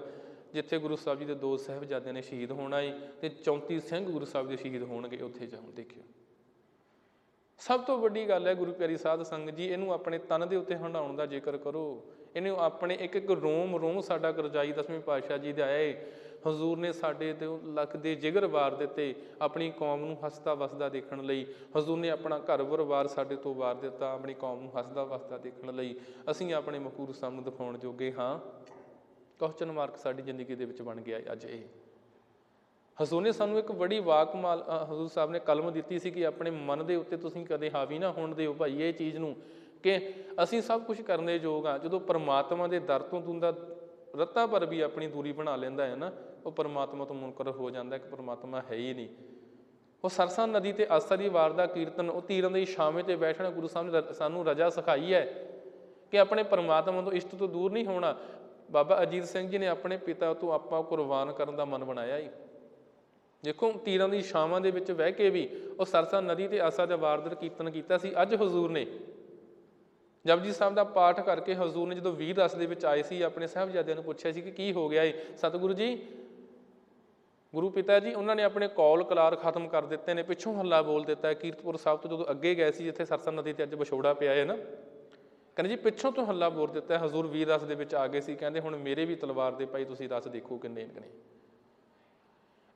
ਜਿੱਥੇ ਗੁਰੂ ਸਾਹਿਬ ਜੀ ਦੇ ਦੋ ਸਾਹਿਬਜ਼ਾਦਿਆਂ ਨੇ ਸ਼ਹੀਦ ਹੋਣਾ ਏ ਤੇ 34 ਸਿੰਘ ਗੁਰੂ ਸਾਹਿਬ ਦੇ ਸ਼ਹੀਦ ਹੋਣਗੇ ਉੱਥੇ ਜਾਉਂ ਦੇਖਿਓ। ਸਭ ਤੋਂ ਵੱਡੀ ਗੱਲ ਹੈ ਗੁਰੂ ਪਿਆਰੀ ਸਾਧ ਸੰਗਤ ਜੀ, ਇਹਨੂੰ ਆਪਣੇ ਤਨ ਦੇ ਉੱਤੇ ਹੰਡਾਉਣ ਦਾ ਜ਼ਿਕਰ ਕਰੋ। ਇਹਨੂੰ ਆਪਣੇ ਇੱਕ ਇੱਕ ਰੋਮ ਰੋਮ ਸਾਡਾ ਕਰਜਾਈ ਦਸਵੇਂ ਪਾਤਸ਼ਾਹ ਜੀ ਦੇ ਆਏ। ਹਜ਼ੂਰ ਨੇ ਸਾਡੇ ਤੇ ਉਹ ਲੱਕ ਦੇ ਜਿਗਰ ਵਾਰ ਦਿੱਤੇ ਆਪਣੀ ਕੌਮ ਨੂੰ ਹੱਸਦਾ ਵਸਦਾ ਦੇਖਣ ਲਈ। ਹਜ਼ੂਰ ਨੇ ਆਪਣਾ ਘਰ ਪਰਿਵਾਰ ਸਾਡੇ ਤੋਂ ਵਾਰ ਦਿੱਤਾ ਆਪਣੀ ਕੌਮ ਨੂੰ ਹੱਸਦਾ ਵਸਦਾ ਦੇਖਣ ਲਈ। ਅਸੀਂ ਆਪਣੇ ਮਕੂਰ ਸਾਹਿਬ ਦਿਖਾਉਣ ਜੋਗੇ ਹਾਂ। ਕੁਐਸਚਨ ਮਾਰਕ ਸਾਡੀ ਜ਼ਿੰਦਗੀ ਦੇ ਵਿੱਚ ਬਣ ਗਿਆ ਹੈ ਅੱਜ ਇਹ। ਹਜ਼ੂਰ ਨੇ ਸਾਨੂੰ ਇੱਕ ਬੜੀ ਵਾਕਮਾਲ ਅ, ਹਜ਼ੂਰ ਸਾਹਿਬ ਨੇ ਕਲਮ ਦਿੱਤੀ ਸੀ ਕਿ ਆਪਣੇ ਮਨ ਦੇ ਉੱਤੇ ਤੁਸੀਂ ਕਦੇ ਹਾਵੀ ਨਾ ਹੋਣ ਦਿਓ ਭਾਈ ਇਹ ਚੀਜ਼ ਨੂੰ ਕਿ ਅਸੀਂ ਸਭ ਕੁਝ ਕਰਨ ਦੇ ਯੋਗ ਆ ਜਦੋਂ ਪਰਮਾਤਮਾ ਦੇ ਦਰ ਤੋਂ ਤੁੰਦਾ ਰੱਤਾ ਪਰ ਵੀ ਆਪਣੀ ਦੂਰੀ ਬਣਾ ਲੈਂਦਾ ਹੈ ਨਾ ਉਹ ਪਰਮਾਤਮਾ ਤੋਂ ਮੁਨਕਰ ਹੋ ਜਾਂਦਾ ਕਿ ਪਰਮਾਤਮਾ ਹੈ ਹੀ ਨਹੀਂ। ਉਹ ਸਰਸਾ ਨਦੀ ਤੇ ਆਸਾ ਦੀ ਵਾਰ ਦਾ ਕੀਰਤਨ ਉਹ ਤੀਰਾਂ ਦੇ ਛਾਵੇਂ ਤੇ ਬੈਠਣਾ ਗੁਰੂ ਸਾਹਿਬ ਨੇ ਰ- ਸਾਨੂੰ ਰਜਾ ਸਿਖਾਈ ਹੈ ਕਿ ਆਪਣੇ ਪਰਮਾਤਮਾ ਤੋਂ ਇਸ਼ਟ ਤੋਂ ਦੂਰ ਨਹੀਂ ਹੋਣਾ। ਬਾਬਾ ਅਜੀਤ ਸਿੰਘ ਜੀ ਨੇ ਆਪਣੇ ਪਿਤਾ ਤੋਂ ਆਪਾਂ ਕੁਰਬਾਨ ਕਰਨ ਦਾ ਮਨ ਬਣਾਇਆ ਹੀ ਦੇਖੋ, ਤੀਰਾਂ ਦੀ ਛਾਵਾਂ ਦੇ ਵਿੱਚ ਬਹਿ ਕੇ ਵੀ ਉਹ ਸਰਸਾ ਨਦੀ ਤੇ ਆਸਾ ਦੇ ਵਾਰਦਰ ਕੀਰਤਨ ਕੀਤਾ ਸੀ। ਅੱਜ ਹਜ਼ੂਰ ਨੇ। ਜਪਜੀ ਸਾਹਿਬ ਦਾ ਪਾਠ ਕਰਕੇ ਹਜ਼ੂਰ ਨੇ ਜਦੋਂ ਵੀਰ ਰਸ ਦੇ ਵਿੱਚ ਆਏ ਸੀ, ਆਪਣੇ ਸਾਹਿਬਜ਼ਾਦਿਆਂ ਨੂੰ ਪੁੱਛਿਆ ਸੀ ਕਿ ਕੀ ਹੋ ਗਿਆ ਏ? ਸਤਿਗੁਰੂ ਜੀ, ਗੁਰੂ ਪਿਤਾ ਜੀ, ਉਹਨਾਂ ਨੇ ਆਪਣੇ ਕੌਲ ਕਲਾਰ ਖਤਮ ਕਰ ਦਿੱਤੇ ਨੇ। ਪਿੱਛੋਂ ਹੱਲਾ ਬੋਲ ਦਿੱਤਾ ਕੀਰਤਪੁਰ ਸਾਹਿਬ ਤੋਂ ਜਦੋਂ ਅੱਗੇ ਗਏ ਸੀ, ਜਿੱਥੇ ਸਰਸਾ ਨਦੀ ਤੇ ਅੱਜ ਵਿਛੋੜਾ ਪਿਆ ਹੈ ਨਾ। ਕਹਿੰਦੇ ਜੀ, ਪਿੱਛੋਂ ਤੋਂ ਹੱਲਾ ਬੋਲ ਦਿੱਤਾ ਹਜ਼ੂਰ ਵੀਰ ਰਸ ਦੇ ਵਿੱਚ ਆ ਗਏ ਸੀ। ਕਹਿੰਦੇ ਹੁਣ ਮੇਰੇ ਵੀ ਤਲਵਾਰ ਦੇ ਭਾਈ ਤੁਸੀਂ ਰਸ ਦੇਖੋ ਕਿੰਨੇ ਨੇ। ਕਿੰਨੇ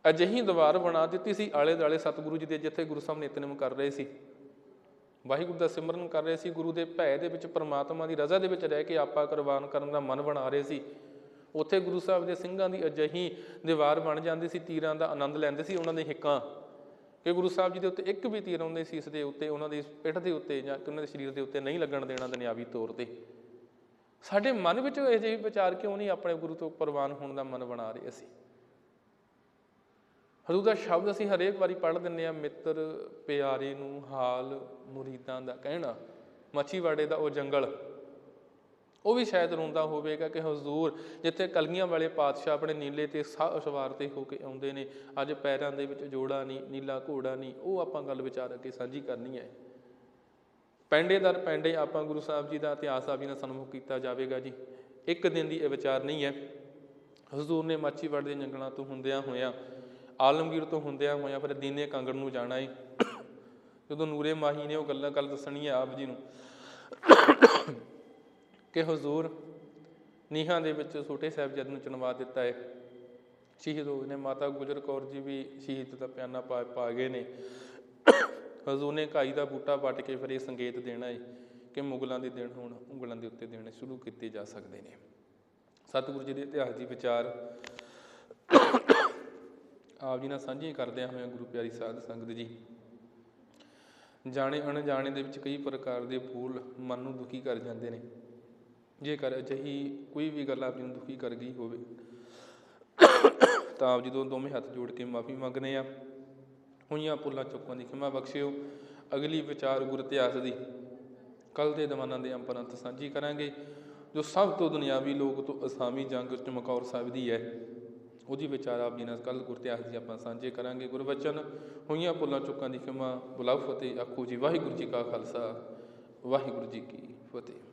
ਅਜਿਹੀ ਦੀਵਾਰ ਬਣਾ ਦਿੱਤੀ ਸੀ ਆਲੇ ਦੁਆਲੇ ਸਤਿਗੁਰੂ ਜੀ ਦੇ, ਜਿੱਥੇ ਗੁਰੂ ਸਾਹਿਬ ਨਿਤਨੇਮ ਕਰ ਰਹੇ ਸੀ। ਵਾਹਿਗੁਰੂ ਦਾ ਸਿਮਰਨ ਕਰ ਰਹੇ ਸੀ, ਗੁਰੂ ਦੇ ਭੈ ਦੇ ਵਿੱਚ, ਪਰਮਾਤਮਾ ਦੀ ਰਜ਼ਾ ਦੇ ਵਿੱਚ ਰਹਿ ਕੇ ਆਪਾ ਕੁਰਬਾਨ ਕਰਨ ਦਾ ਮਨ ਬਣਾ ਰਹੇ ਸੀ। ਉੱਥੇ ਗੁਰੂ ਸਾਹਿਬ ਦੇ ਸਿੰਘਾਂ ਦੀ ਅਜਿਹੀ ਦੀਵਾਰ ਬਣ ਜਾਂਦੀ ਸੀ, ਤੀਰਾਂ ਦਾ ਆਨੰਦ ਲੈਂਦੇ ਸੀ ਉਹਨਾਂ ਦੇ ਹਿੱਕਾਂ। ਕਿ ਗੁਰੂ ਸਾਹਿਬ ਜੀ ਦੇ ਉੱਤੇ ਇੱਕ ਵੀ ਤੀਰ ਆਉਂਦੇ ਸੀ, ਇਸ ਦੇ ਉੱਤੇ, ਉਹਨਾਂ ਦੀ ਪਿੱਠ ਦੇ ਉੱਤੇ ਜਾਂ ਉਹਨਾਂ ਦੇ ਸਰੀਰ ਦੇ ਉੱਤੇ ਨਹੀਂ ਲੱਗਣ ਦੇਣਾ ਦੁਨਿਆਵੀ ਤੌਰ ਤੇ। ਸਾਡੇ ਮਨ ਵਿੱਚ ਇਹ ਜਿਹੇ ਵਿਚਾਰ ਕਿਉਂ ਨਹੀਂ ਆਪਣੇ ਗੁਰੂ ਤੋਂ ਕੁਰਬਾਨ ਹੋਣ ਦਾ ਮਨ ਬਣਾ ਰਹੇ ਅਸੀਂ? ਹਜ਼ੂਰ ਦਾ ਸ਼ਬਦ ਅਸੀਂ ਹਰੇਕ ਵਾਰੀ ਪੜ੍ਹ ਦਿੰਨੇ ਆ ਮਿੱਤਰ, ਪਿਆਰੇ ਨੂੰ ਹਾਲ, ਮੁਰੀਦਾਂ ਦਾ ਕਹਿਣਾ। ਮੱਛੀਵਾੜੇ ਦਾ ਉਹ ਜੰਗਲ। ਉਹ ਵੀ ਸ਼ਾਇਦ ਰੋਂਦਾ ਹੋਵੇਗਾ ਕਿ ਹਜ਼ੂਰ ਜਿੱਥੇ ਕਲਗੀਆਂ ਵਾਲੇ ਪਾਤਸ਼ਾਹ ਆਪਣੇ ਨੀਲੇ ਤੇ ਸਾਹ ਸਵਾਰ ਤੇ ਹੋ ਕੇ ਆਉਂਦੇ ਨੇ, ਅੱਜ ਪੈਰਾਂ ਦੇ ਵਿੱਚ ਜੋੜਾ ਨਹੀਂ, ਨੀਲਾ ਘੋੜਾ ਨਹੀਂ, ਉਹ ਆਪਾਂ ਗੱਲ ਵਿਚਾਰ ਕੇ ਸਾਂਝੀ ਕਰਨੀ ਹੈ। ਪੈਂਡੇ ਦਰ ਪੈਂਡੇ ਆਪਾਂ ਗੁਰੂ ਸਾਹਿਬ ਜੀ ਦਾ ਇਤਿਹਾਸ ਆ ਵੀ ਨਾਲ ਸਨਮੁਖ ਕੀਤਾ ਜਾਵੇਗਾ ਜੀ। ਇੱਕ ਦਿਨ ਦੀ ਇਹ ਵਿਚਾਰ ਨਹੀਂ ਹੈ। ਹਜ਼ੂਰ ਨੇ ਮਾਚੀਵਾੜ ਦੇ ਜੰਗਲਾਂ ਤੋਂ ਹੁੰਦਿਆਂ ਹੋਇਆਂ ਆਲਮਗੀਰ ਤੋਂ ਹੁੰਦਿਆਂ ਹੋਇਆ ਫਿਰ ਦੀਨੇ ਕੰਗੜ ਨੂੰ ਜਾਣਾ ਏ ਜਦੋਂ ਨੂਰੇ ਮਾਹੀ ਨੇ ਉਹ ਗੱਲਾਂ ਗੱਲ ਦੱਸਣੀ ਹੈ ਆਪ ਜੀ ਨੂੰ ਕਿ ਹਜ਼ੂਰ ਨੀਹਾਂ ਦੇ ਵਿੱਚ ਛੋਟੇ ਸਾਹਿਬਜ਼ਾਦੇ ਨੂੰ ਚੁਣਵਾ ਦਿੱਤਾ ਹੈ ਸ਼ਹੀਦ ਹੋ ਗਏ ਨੇ, ਮਾਤਾ ਗੁਜਰ ਕੌਰ ਜੀ ਵੀ ਸ਼ਹੀਦ ਦਾ ਪਿਆਨਾ ਪਾ ਪਾ ਗਏ ਨੇ। ਹਜ਼ੂਰ ਨੇ ਘਾਈ ਦਾ ਬੂਟਾ ਵੱਟ ਕੇ ਫਿਰ ਇਹ ਸੰਕੇਤ ਦੇਣਾ ਹੈ ਕਿ ਮੁਗਲਾਂ ਦੇ ਦਿਨ ਹੁਣ ਉਂਗਲਾਂ ਦੇ ਉੱਤੇ ਦੇਣੇ ਸ਼ੁਰੂ ਕੀਤੇ ਜਾ ਸਕਦੇ ਨੇ। ਸਤਿਗੁਰੂ ਜੀ ਦੇ ਇਤਿਹਾਸ ਦੀ ਵਿਚਾਰ ਆਪ ਜੀ ਨਾਲ ਸਾਂਝੀਆਂ ਕਰਦਿਆਂ ਹੋਇਆਂ ਗੁਰੂ ਪਿਆਰੀ ਸਾਧ ਸੰਗਤ ਜੀ, ਜਾਣੇ ਅਣਜਾਣੇ ਦੇ ਵਿੱਚ ਕਈ ਪ੍ਰਕਾਰ ਦੇ ਫੂਲ ਮਨ ਨੂੰ ਦੁਖੀ ਕਰ ਜਾਂਦੇ ਨੇ। ਜੇਕਰ ਅਜਿਹੀ ਕੋਈ ਵੀ ਗੱਲ ਆਪ ਜੀ ਨੂੰ ਦੁਖੀ ਕਰ ਗਈ ਹੋਵੇ, ਤਾਂ ਆਪ ਜੀ ਤੋਂ ਦੋਵੇਂ ਹੱਥ ਜੋੜ ਕੇ ਮਾਫੀ ਮੰਗਨੇ ਆ ਹੋਈਆਂ ਪੁੱਲਾਂ ਚੁੱਕਾਂ ਦੀ ਖਿਮਾ ਬਖਸ਼ਿਓ। ਅਗਲੀ ਵਿਚਾਰ ਗੁਰ ਇਤਿਹਾਸ ਦੀ। ਕੱਲ ਦੇ ਦਵਾਨਾਂ ਦੇ ਅੰਪਰੰਤ ਸਾਂਝੀ ਕਰਾਂਗੇ, ਜੋ ਸਭ ਤੋਂ ਦੁਨਿਆਵੀ ਲੋਕ ਤੋਂ ਅਸਾਮੀ ਜੰਗ ਚਮਕੌਰ ਸਾਹਿਬ ਦੀ ਹੈ। ਉਹਦੀ ਵਿਚਾਰ ਆਪ ਜੀ ਨਾਲ ਕੱਲ ਗੁਰਤਿਆਸ ਜੀ ਆਪਾਂ ਸਾਂਝੇ ਕਰਾਂਗੇ। ਗੁਰਵਚਨ ਹੋਈਆਂ ਭੁੱਲਾਂ ਚੁੱਕਾਂ ਦੀ ਖਿਮਾ, ਬੁਲਾਓ ਫਤਿਹ, ਆਖੋ ਜੀ, ਵਾਹਿਗੁਰੂ ਜੀ ਕਾ ਖਾਲਸਾ, ਵਾਹਿਗੁਰੂ ਜੀ ਕੀ ਫਤਿਹ।